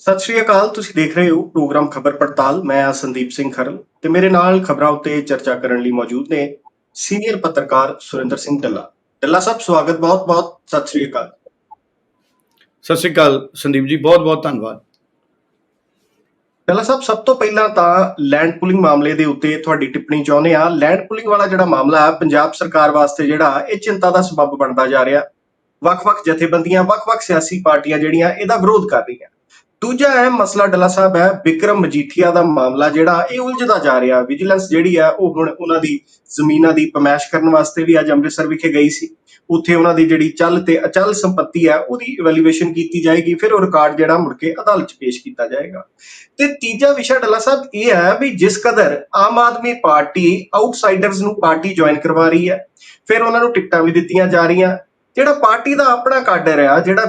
ਸਤਿ ਸ਼੍ਰੀ ਅਕਾਲ ਤੁਸੀਂ ਦੇਖ ਰਹੇ ਹੋ ਪ੍ਰੋਗਰਾਮ ਖਬਰ ਪੜਤਾਲ। ਮੈਂ ਹਾਂ ਸੰਦੀਪ ਸਿੰਘ ਖਰਲ ਤੇ ਮੇਰੇ ਨਾਲ ਖਬਰਾਂ ਉੱਤੇ ਚਰਚਾ ਕਰਨ ਲਈ ਮੌਜੂਦ ਨੇ ਸੀਨੀਅਰ ਪੱਤਰਕਾਰ ਸੁਰਿੰਦਰ ਸਿੰਘ ਢੱਲਾ। ਢੱਲਾ ਸਾਹਿਬ ਸਵਾਗਤ ਬਹੁਤ ਬਹੁਤ ਸਤਿ ਸ਼੍ਰੀ ਅਕਾਲ। ਸਤਿ ਸ਼੍ਰੀ ਅਕਾਲ ਸੰਦੀਪ ਜੀ ਬਹੁਤ ਬਹੁਤ ਧੰਨਵਾਦ। ਢੱਲਾ ਸਾਹਿਬ ਸਭ ਤੋਂ ਪਹਿਲਾਂ ਤਾਂ ਲੈਂਡ ਪੁਲਿੰਗ ਮਾਮਲੇ ਦੇ ਉੱਤੇ ਤੁਹਾਡੀ ਟਿੱਪਣੀ ਚਾਹੁੰਦੇ ਆ ਲੈਂਡ ਪੁਲਿੰਗ ਵਾਲਾ ਜਿਹੜਾ ਮਾਮਲਾ ਹੈ ਪੰਜਾਬ ਸਰਕਾਰ ਵਾਸਤੇ ਜਿਹੜਾ ਇਹ ਚਿੰਤਾ ਦਾ ਸਬਬ ਬਣਦਾ ਜਾ ਰਿਹਾ। ਵੱਖ-ਵੱਖ ਜਥੇਬੰਦੀਆਂ ਵੱਖ-ਵੱਖ ਸਿਆਸੀ ਪਾਰਟੀਆਂ ਜਿਹੜੀਆਂ ਇਹਦਾ ਵਿਰੋਧ ਕਰ ਰਹੀਆਂ। ਦੂਜਾ ਅਹਿਮ ਮਸਲਾ ਡੱਲਾ ਸਾਹਿਬ ਹੈ, ਵਿਕਰਮ ਮਜੀਠੀਆ ਦਾ ਮਾਮਲਾ ਜਿਹੜਾ ਇਹ ਉਲਝਦਾ ਜਾ ਰਿਹਾ। ਵਿਜੀਲੈਂਸ ਜਿਹੜੀ ਆ ਉਹ ਹੁਣ ਉਹਨਾਂ ਦੀ ਜ਼ਮੀਨਾਂ ਦੀ ਪਮੈਸ਼ ਕਰਨ ਵਾਸਤੇ ਵੀ ਅੱਜ ਅੰਮ੍ਰਿਤਸਰ ਵਿਖੇ ਗਈ ਸੀ। ਉੱਥੇ ਉਹਨਾਂ ਦੀ ਜਿਹੜੀ ਚੱਲ ਤੇ ਅਚਲ ਸੰਪਤੀ ਹੈ, ਉਹਦੀ ਇਵੈਲੂਏਸ਼ਨ ਕੀਤੀ ਜਾਏਗੀ, ਫਿਰ ਉਹ ਰਿਕਾਰਡ ਜਿਹੜਾ ਮੁੜ ਕੇ ਅਦਾਲਤ 'ਚ ਪੇਸ਼ ਕੀਤਾ ਜਾਏਗਾ। ਤੇ ਤੀਜਾ ਵਿਸ਼ਾ ਡੱਲਾ ਸਾਹਿਬ ਇਹ ਹੈ ਵੀ ਜਿਸ ਕਦਰ ਆਮ ਆਦਮੀ ਪਾਰਟੀ ਆਊਟਸਾਈਡਰਸ ਨੂੰ ਪਾਰਟੀ ਜੁਆਇਨ ਕਰਵਾ ਰਹੀ ਹੈ, ਫਿਰ ਉਹਨਾਂ ਨੂੰ ਟਿਕਟਾਂ ਵੀ ਦਿੱਤੀਆਂ ਜਾ ਰਹੀਆਂ। ਜਿਹੜਾ ਪਾਰਟੀ ਦਾ ਆਪਣਾ ਕਾਡਰ ਆ ਜਿਹੜਾ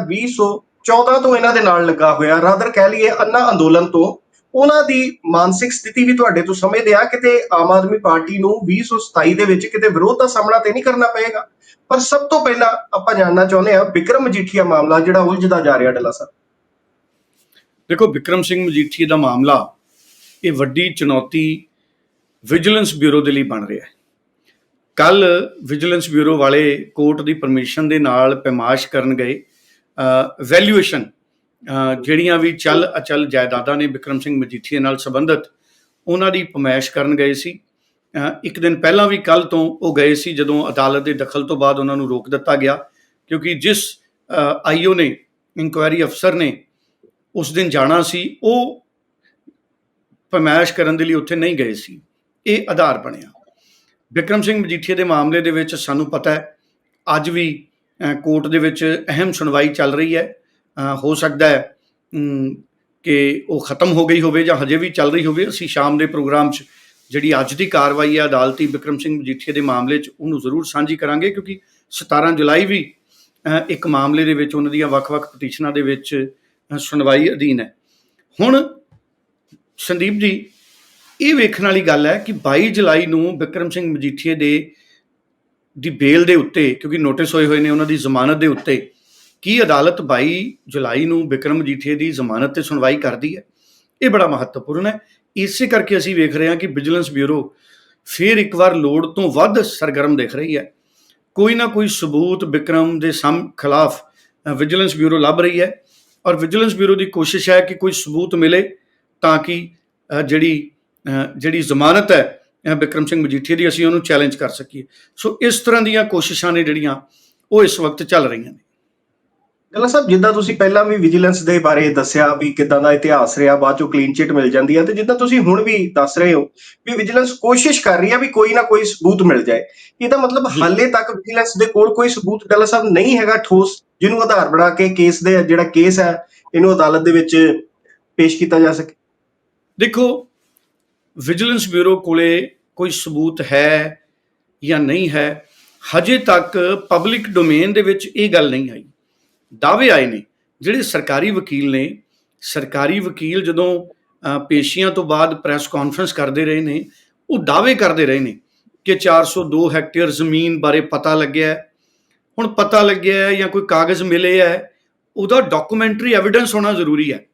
2014 ਤੋਂ ਇਹਨਾਂ ਦੇ ਨਾਲ ਲੱਗਾ ਹੋਇਆ ਰਾਦਰ ਕਹਿ ਲਈਏ ਅੰਨਾ ਅੰਦੋਲਨ ਤੋਂ, ਉਹਨਾਂ ਦੀ ਮਾਨਸਿਕ ਸਥਿਤੀ ਵੀ ਤੁਹਾਡੇ ਤੋਂ ਸਮਝਦੇ ਆ, ਕਿਤੇ ਆਮ ਆਦਮੀ ਪਾਰਟੀ ਨੂੰ 2027 ਦੇ ਵਿੱਚ ਕਿਤੇ ਵਿਰੋਧ ਦਾ ਸਾਹਮਣਾ ਤੇ ਨਹੀਂ ਕਰਨਾ ਪਏਗਾ। ਪਰ ਸਭ ਤੋਂ ਪਹਿਲਾਂ ਆਪਾਂ ਜਾਣਨਾ ਚਾਹੁੰਦੇ ਆ ਵਿਕਰਮ ਮਜੀਠੀਆ ਮਾਮਲਾ ਜਿਹੜਾ ਉਲਝਦਾ ਜਾ ਰਿਹਾ ਡੱਲਾ ਸਾਹਿਬ ਦੇਖੋ, ਵਿਕਰਮ ਸਿੰਘ ਮਜੀਠੀ ਦਾ ਮਾਮਲਾ ਇਹ ਵੱਡੀ ਚੁਣੌਤੀ ਵਿਜੀਲੈਂਸ ਬਿਊਰੋ ਦੇ ਲਈ ਬਣ ਰਿਹਾ ਹੈ। ਕੱਲ ਵਿਜੀਲੈਂਸ ਬਿਊਰੋ ਵਾਲੇ ਕੋਰਟ ਦੀ ਪਰਮਿਸ਼ਨ ਦੇ ਨਾਲ ਪੈਮਾਸ਼ ਕਰਨ ਗਏ। ਵੈਲਿਊਏਸ਼ਨ ਜਿਹੜੀਆਂ ਵੀ ਚੱਲ ਅਚਲ ਜਾਇਦਾਦਾਂ ਨੇ ਵਿਕਰਮ ਸਿੰਘ ਮਜੀਠੀਆ ਨਾਲ ਸੰਬੰਧਿਤ, ਉਹਨਾਂ ਦੀ ਪਮਾਇਸ਼ ਕਰਨ ਗਏ ਸੀ। ਇੱਕ ਦਿਨ ਪਹਿਲਾਂ ਵੀ ਕੱਲ ਤੋਂ ਉਹ ਗਏ ਸੀ, ਜਦੋਂ ਅਦਾਲਤ ਦੇ ਦਖਲ ਤੋਂ ਬਾਅਦ ਉਹਨਾਂ ਨੂੰ ਰੋਕ ਦਿੱਤਾ ਗਿਆ, ਕਿਉਂਕਿ ਜਿਸ ਆਈਓ ਨੇ ਇਨਕੁਆਇਰੀ ਅਫਸਰ ਨੇ, ਉਸ ਦਿਨ ਜਾਣਾ ਸੀ, ਉਹ ਪਮਾਇਸ਼ ਕਰਨ ਦੇ ਲਈ ਉੱਥੇ ਨਹੀਂ ਗਏ ਸੀ। ਇਹ ਆਧਾਰ ਬਣਿਆ। ਵਿਕਰਮ ਸਿੰਘ ਮਜੀਠੀਆ ਦੇ ਮਾਮਲੇ ਦੇ ਵਿੱਚ ਸਾਨੂੰ ਪਤਾ ਹੈ, ਅੱਜ ਵੀ ਕੋਰਟ ਦੇ ਵਿੱਚ ਅਹਿਮ ਸੁਣਵਾਈ ਚੱਲ ਰਹੀ ਹੈ। ਹੋ ਸਕਦਾ ਹੈ ਕਿ ਉਹ ਖਤਮ ਹੋ ਗਈ ਹੋਵੇ ਜਾਂ ਹਜੇ ਵੀ ਚੱਲ ਰਹੀ ਹੋਵੇ। ਅਸੀਂ ਸ਼ਾਮ ਦੇ ਪ੍ਰੋਗਰਾਮ 'ਚ ਜਿਹੜੀ ਅੱਜ ਦੀ ਕਾਰਵਾਈ ਹੈ, ਅਦਾਲਤੀ ਵਿਕਰਮ ਸਿੰਘ ਮਜੀਠੀਆ ਦੇ ਮਾਮਲੇ 'ਚ ਉਹਨੂੰ ਜ਼ਰੂਰ ਸਾਂਝੀ ਕਰਾਂਗੇ ਕਿਉਂਕਿ 17 ਜੁਲਾਈ ਵੀ ਇੱਕ ਮਾਮਲੇ ਦੇ ਵਿੱਚ ਉਹਨਾਂ ਦੀਆਂ ਵੱਖ-ਵੱਖ ਪਟੀਸ਼ਨਾਂ ਦੇ ਵਿੱਚ ਸੁਣਵਾਈ ਅਧੀਨ ਹੈ। ਹੁਣ ਸੰਦੀਪ ਜੀ, ਇਹ ਵੇਖਣ ਵਾਲੀ ਗੱਲ ਹੈ ਕਿ 22 ਜੁਲਾਈ ਨੂੰ ਵਿਕਰਮ ਸਿੰਘ ਮਜੀਠੀਆ ਦੇ ਦੀ ਬੇਲ ਦੇ ਉੱਤੇ, ਕਿਉਂਕਿ ਨੋਟਿਸ ਹੋਏ ਹੋਏ ਨੇ ਉਹਨਾਂ ਦੀ ਜ਼ਮਾਨਤ ਦੇ ਉੱਤੇ, ਕੀ ਅਦਾਲਤ 22 ਜੁਲਾਈ ਨੂੰ ਵਿਕਰਮ ਮਜੀਠੀਆ ਦੀ ਜ਼ਮਾਨਤ ਤੇ ਸੁਣਵਾਈ ਕਰਦੀ ਹੈ? ਇਹ ਬੜਾ ਮਹੱਤਵਪੂਰਨ ਹੈ। ਇਸੇ ਕਰਕੇ ਅਸੀਂ ਵੇਖ ਰਹੇ ਹਾਂ ਕਿ ਵਿਜੀਲੈਂਸ ਬਿਊਰੋ ਫਿਰ ਇੱਕ ਵਾਰ ਲੋੜ ਤੋਂ ਵੱਧ ਸਰਗਰਮ ਦਿਖ ਰਹੀ ਹੈ। ਕੋਈ ਨਾ ਕੋਈ ਸਬੂਤ ਵਿਕਰਮ ਦੇ ਸਮ, ਖਿਲਾਫ ਵਿਜੀਲੈਂਸ ਬਿਊਰੋ ਲੱਭ ਰਹੀ ਹੈ। ਔਰ ਵਿਜੀਲੈਂਸ ਬਿਊਰੋ ਦੀ ਕੋਸ਼ਿਸ਼ ਹੈ ਕਿ ਕੋਈ ਸਬੂਤ ਮਿਲੇ ਤਾਂ ਕਿ ਜਿਹੜੀ ਜਿਹੜੀ ਜ਼ਮਾਨਤ ਹੈ ਅ, ਵਿਕਰਮ ਸਿੰਘ ਮਜੀਠੀਆ ਦੀ ਅਸੀਂ ਉਹਨੂੰ ਚੈਲੰਜ ਕਰ ਸਕੀਏ। ਸੋ ਇਸ ਤਰ੍ਹਾਂ ਦੀਆਂ ਕੋਸ਼ਿਸ਼ਾਂ ਨੇ ਜਿਹੜੀਆਂ ਉਹ ਇਸ ਵਕਤ ਚੱਲ ਰਹੀਆਂ ਨੇ। ਗੱਲਾਂ ਸਾਹਿਬ ਜਿੱਦਾਂ ਤੁਸੀਂ ਪਹਿਲਾਂ ਵੀ ਵਿਜੀਲੈਂਸ ਦੇ ਬਾਰੇ ਦੱਸਿਆ ਵੀ ਕਿਦਾਂ ਦਾ ਇਤਿਹਾਸ ਰਿਹਾ ਬਾਅਦ ਚੋਂ ਕਲੀਨ ਚਿਟ ਮਿਲ ਜਾਂਦੀ ਹੈ ਤੇ ਜਿੱਦਾਂ ਤੁਸੀਂ ਹੁਣ ਵੀ ਦੱਸ ਰਹੇ ਹੋ ਵੀ ਵਿਜੀਲੈਂਸ ਕੋਸ਼ਿਸ਼ ਕਰ ਰਹੀ ਹੈ ਵੀ ਕੋਈ ਨਾ ਕੋਈ ਸਬੂਤ ਮਿਲ ਜਾਏ। ਇਹਦਾ ਮਤਲਬ ਹਾਲੇ ਤੱਕ ਵਿਜੀਲੈਂਸ ਦੇ ਕੋਲ ਕੋਈ ਸਬੂਤ ਗੱਲਾਂ ਸਾਹਿਬ ਨਹੀਂ ਹੈਗਾ ਠੋਸ ਜਿਹਨੂੰ ਆਧਾਰ ਬਣਾ ਕੇ ਕੇਸ ਦੇ ਜਿਹੜਾ ਕੇਸ ਹੈ ਇਹਨੂੰ ਅਦਾਲਤ ਦੇ ਵਿੱਚ ਪੇਸ਼ ਕੀਤਾ ਜਾ ਸਕੇ। ਦੇਖੋ ਵਿਜੀਲੈਂਸ ਬਿਊਰੋ ਕੋਲੇ ਕੋਈ ਸਬੂਤ ਹੈ ਜਾਂ ਨਹੀਂ ਹੈ, ਹਜੇ ਤੱਕ ਪਬਲਿਕ ਡੋਮੇਨ ਦੇ ਵਿੱਚ ਇਹ ਗੱਲ ਨਹੀਂ ਆਈ। ਦਾਅਵੇ ਆਏ ਨੇ, ਜਿਹੜੇ ਸਰਕਾਰੀ ਵਕੀਲ ਨੇ, ਸਰਕਾਰੀ ਵਕੀਲ ਜਦੋਂ ਪੇਸ਼ੀਆਂ ਤੋਂ ਬਾਅਦ ਪ੍ਰੈਸ ਕਾਨਫਰੰਸ ਕਰਦੇ ਰਹੇ ਨੇ, ਉਹ ਦਾਅਵੇ ਕਰਦੇ ਰਹੇ ਨੇ ਕਿ 402 ਹੈਕਟੇਅਰ ਜ਼ਮੀਨ ਬਾਰੇ ਪਤਾ ਲੱਗਿਆ ਹੁਣ ਪਤਾ ਲੱਗਿਆ ਜਾਂ ਕੋਈ ਕਾਗਜ਼ ਮਿਲੇ ਹੈ, ਉਹਦਾ ਡਾਕੂਮੈਂਟਰੀ ਐਵੀਡੈਂਸ ਹੋਣਾ ਜ਼ਰੂਰੀ ਹੈ।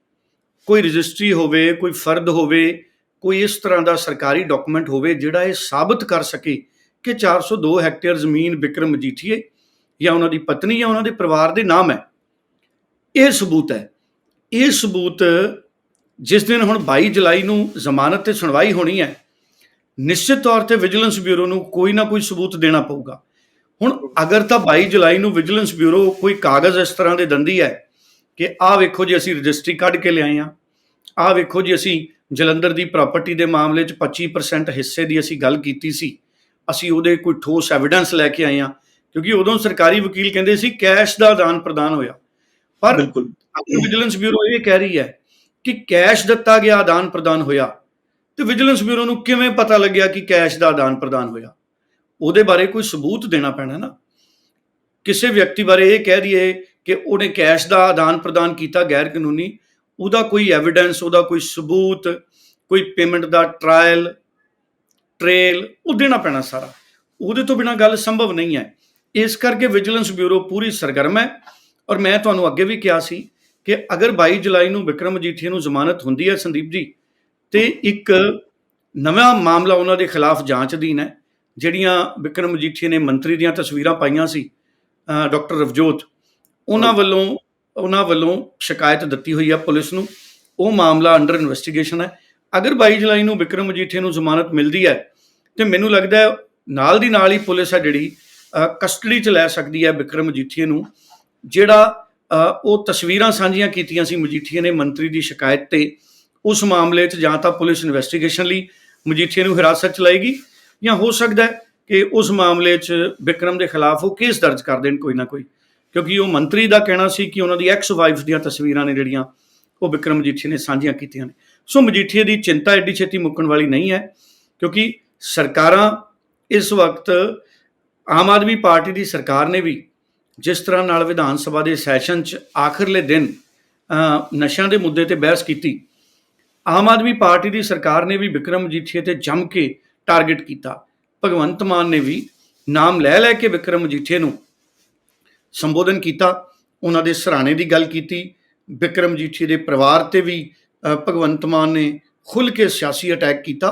ਕੋਈ ਰਜਿਸਟਰੀ ਹੋਵੇ, ਕੋਈ ਫਰਦ ਹੋਵੇ ਕੋਈ ਇਸ ਤਰ੍ਹਾਂ ਦਾ ਸਰਕਾਰੀ ਡਾਕੂਮੈਂਟ ਹੋਵੇ ਜਿਹੜਾ ਇਹ ਸਾਬਤ ਕਰ ਸਕੇ ਕਿ 402 ਹੈਕਟੇਅਰ ਜ਼ਮੀਨ ਵਿਕਰਮ ਮਜੀਠੀਏ ਜਾਂ ਉਹਨਾਂ ਦੀ ਪਤਨੀ ਜਾਂ ਉਹਨਾਂ ਦੇ ਪਰਿਵਾਰ ਦੇ ਨਾਮ ਹੈ। ਇਹ ਸਬੂਤ ਹੈ। ਇਹ ਸਬੂਤ ਜਿਸ ਦਿਨ ਹੁਣ 22 ਜੁਲਾਈ ਨੂੰ ਜ਼ਮਾਨਤ ਤੇ ਸੁਣਵਾਈ ਹੋਣੀ ਹੈ, ਨਿਸ਼ਚਿਤ ਤੌਰ ਤੇ ਵਿਜੀਲੈਂਸ ਬਿਊਰੋ ਨੂੰ ਕੋਈ ਨਾ ਕੋਈ ਸਬੂਤ ਦੇਣਾ ਪਊਗਾ। ਹੁਣ ਅਗਰ ਤਾਂ 22 ਜੁਲਾਈ ਨੂੰ ਵਿਜੀਲੈਂਸ ਬਿਊਰੋ ਕੋਈ ਕਾਗਜ਼ ਇਸ ਤਰ੍ਹਾਂ ਦੇ ਦੰਦੀ ਹੈ ਕਿ ਆਹ ਵੇਖੋ ਜੀ ਅਸੀਂ ਰਜਿਸਟਰੀ ਕੱਢ ਕੇ ਲਿਆਏ ਆ ਆਹ ਵੇਖੋ ਜੀ ਅਸੀਂ ਜਲੰਧਰ ਦੀ ਪ੍ਰਾਪਰਟੀ ਦੇ ਮਾਮਲੇ 'ਚ 25% ਹਿੱਸੇ ਦੀ ਅਸੀਂ ਗੱਲ ਕੀਤੀ ਸੀ। ਅਸੀਂ ਉਹਦੇ ਕੋਈ ਠੋਸ ਐਵੀਡੈਂਸ ਲੈ ਕੇ ਆਏ ਆ ਕਿਉਂਕਿ ਉਦੋਂ ਸਰਕਾਰੀ ਵਕੀਲ ਕਹਿੰਦੇ ਸੀ ਕੈਸ਼ ਦਾ ਆਦਾਨ ਪ੍ਰਦਾਨ ਹੋਇਆ। ਪਰ ਬਿਲਕੁਲ। ਵਿਜੀਲੈਂਸ ਬਿਊਰੋ ਇਹ ਕਹਿ ਰਹੀ ਹੈ ਕਿ ਕੈਸ਼ ਦਿੱਤਾ ਗਿਆ ਆਦਾਨ ਪ੍ਰਦਾਨ ਹੋਇਆ। ਤੇ ਵਿਜੀਲੈਂਸ ਬਿਊਰੋ ਨੂੰ ਕਿਵੇਂ ਪਤਾ ਲੱਗਿਆ ਕਿ ਕੈਸ਼ ਦਾ ਆਦਾਨ ਪ੍ਰਦਾਨ ਹੋਇਆ? ਉਹਦੇ ਬਾਰੇ ਕੋਈ ਸਬੂਤ ਦੇਣਾ ਪੈਣਾ ਨਾ। ਕਿਸੇ ਵਿਅਕਤੀ ਬਾਰੇ ਇਹ ਕਹਿ ਦਈਏ ਕਿ ਉਹਨੇ ਕੈਸ਼ ਦਾ ਆਦਾਨ ਪ੍ਰਦਾਨ ਕੀਤਾ ਗੈਰ ਕਾਨੂੰਨੀ ਉਹਦਾ ਕੋਈ ਐਵੀਡੈਂਸ ਉਹਦਾ ਕੋਈ ਸਬੂਤ ਕੋਈ ਪੇਮੈਂਟ ਦਾ ਟ੍ਰਾਇਲ ਟ੍ਰੇਲ ਉਹ ਦੇਣਾ ਪੈਣਾ ਸਾਰਾ। ਉਹਦੇ ਤੋਂ ਬਿਨਾ ਗੱਲ ਸੰਭਵ ਨਹੀਂ ਹੈ। ਇਸ ਕਰਕੇ ਵਿਜੀਲੈਂਸ ਬਿਊਰੋ ਪੂਰੀ ਸਰਗਰਮ ਹੈ ਔਰ ਮੈਂ ਤੁਹਾਨੂੰ ਅੱਗੇ ਵੀ ਕਿਹਾ ਸੀ ਕਿ ਅਗਰ 22 ਜੁਲਾਈ ਨੂੰ ਵਿਕਰਮ ਮਜੀਠੀਆ ਨੂੰ ਜ਼ਮਾਨਤ ਹੁੰਦੀ ਹੈ ਸੰਦੀਪ ਜੀ ਤੇ ਇੱਕ ਨਵਾਂ ਮਾਮਲਾ ਉਹਨਾਂ ਦੇ ਖਿਲਾਫ ਜਾਂਚ ਅਧੀਨ ਹੈ ਜਿਹੜੀਆਂ ਵਿਕਰਮ ਮਜੀਠੀਆ ਨੇ ਮੰਤਰੀ ਦੀਆਂ ਤਸਵੀਰਾਂ ਪਾਈਆਂ ਸੀ ਡਾਕਟਰ ਰਵਜੋਤ ਉਹਨਾਂ ਵੱਲੋਂ ਉਹਨਾਂ ਵੱਲੋਂ ਸ਼ਿਕਾਇਤ ਦਿੱਤੀ ਹੋਈ ਹੈ ਪੁਲਿਸ ਨੂੰ। ਉਹ ਮਾਮਲਾ ਅੰਡਰ ਇਨਵੈਸਟੀਗੇਸ਼ਨ ਹੈ। ਅਗਰ 22 ਜੁਲਾਈ ਨੂੰ ਵਿਕਰਮ ਮਜੀਠੀਆ ਨੂੰ ਜ਼ਮਾਨਤ ਮਿਲਦੀ ਹੈ, ਤੇ ਮੈਨੂੰ ਲੱਗਦਾ ਹੈ ਨਾਲ ਦੀ ਨਾਲ ਹੀ ਪੁਲਿਸ ਹੈ ਜਿਹੜੀ ਕਸਟਡੀ 'ਚ ਲੈ ਸਕਦੀ ਹੈ ਵਿਕਰਮ ਮਜੀਠੀਏ ਨੂੰ, ਜਿਹੜਾ ਉਹ ਤਸਵੀਰਾਂ ਸਾਂਝੀਆਂ ਕੀਤੀਆਂ ਸੀ ਮਜੀਠੀਏ ਨੇ ਮੰਤਰੀ ਦੀ ਸ਼ਿਕਾਇਤ ਤੇ। ਉਸ ਮਾਮਲੇ 'ਚ ਜਾਂ ਤਾਂ ਪੁਲਿਸ ਇਨਵੈਸਟੀਗੇਸ਼ਨ ਲਈ ਮਜੀਠੀਏ ਨੂੰ ਹਿਰਾਸਤ 'ਚ ਲਏਗੀ, ਜਾਂ ਹੋ ਸਕਦਾ ਹੈ ਕਿ ਉਸ ਮਾਮਲੇ 'ਚ ਵਿਕਰਮ ਦੇ ਖਿਲਾਫ ਉਹ ਕੇਸ ਦਰਜ ਕਰ ਦੇਣ ਕੋਈ ਨਾ ਕੋਈ। ਕਿਉਂਕਿ ਉਹ ਮੰਤਰੀ ਦਾ ਕਹਿਣਾ ਸੀ ਕਿ ਉਹਨਾਂ ਦੀ ਐਕਸ ਵਾਈਫ ਦੀਆਂ ਤਸਵੀਰਾਂ ਨੇ ਜਿਹੜੀਆਂ ਉਹ ਵਿਕਰਮ ਮਜੀਠੀਆ ਨੇ ਸਾਂਝੀਆਂ ਕੀਤੀਆਂ ਨੇ। ਸੋ ਮਜੀਠੀਆ ਦੀ ਚਿੰਤਾ ਐਡੀ ਛੇਤੀ ਮੁੱਕਣ ਵਾਲੀ ਨਹੀਂ ਹੈ, ਕਿਉਂਕਿ ਸਰਕਾਰਾਂ ਇਸ ਵਕਤ ਆਮ ਆਦਮੀ ਪਾਰਟੀ ਦੀ ਸਰਕਾਰ ਨੇ ਵੀ ਜਿਸ ਤਰ੍ਹਾਂ ਨਾਲ ਵਿਧਾਨ ਸਭਾ ਦੇ ਸੈਸ਼ਨ 'ਚ ਆਖਰਲੇ ਦਿਨ ਨਸ਼ਿਆਂ ਦੇ ਮੁੱਦੇ ਤੇ ਬਹਿਸ ਕੀਤੀ, ਆਮ ਆਦਮੀ ਪਾਰਟੀ ਦੀ ਸਰਕਾਰ ਨੇ ਵੀ ਵਿਕਰਮ ਮਜੀਠੀਆ ਤੇ ਜੰਮ ਕੇ ਟਾਰਗੇਟ ਕੀਤਾ। ਭਗਵੰਤ ਮਾਨ ਨੇ ਵੀ ਨਾਮ ਲੈ ਲੈ ਕੇ ਵਿਕਰਮ ਮਜੀਠੀਆ ਨੂੰ ਸੰਬੋਧਨ ਕੀਤਾ, ਉਹਨਾਂ ਦੇ ਸਰਾਣੇ ਦੀ ਗੱਲ ਕੀਤੀ ਵਿਕਰਮ ਮਜੀਠੀਆ ਦੇ ਪਰਿਵਾਰ ਤੇ ਵੀ ਭਗਵੰਤ ਮਾਨ ਨੇ ਖੁੱਲ ਕੇ ਸਿਆਸੀ ਅਟੈਕ ਕੀਤਾ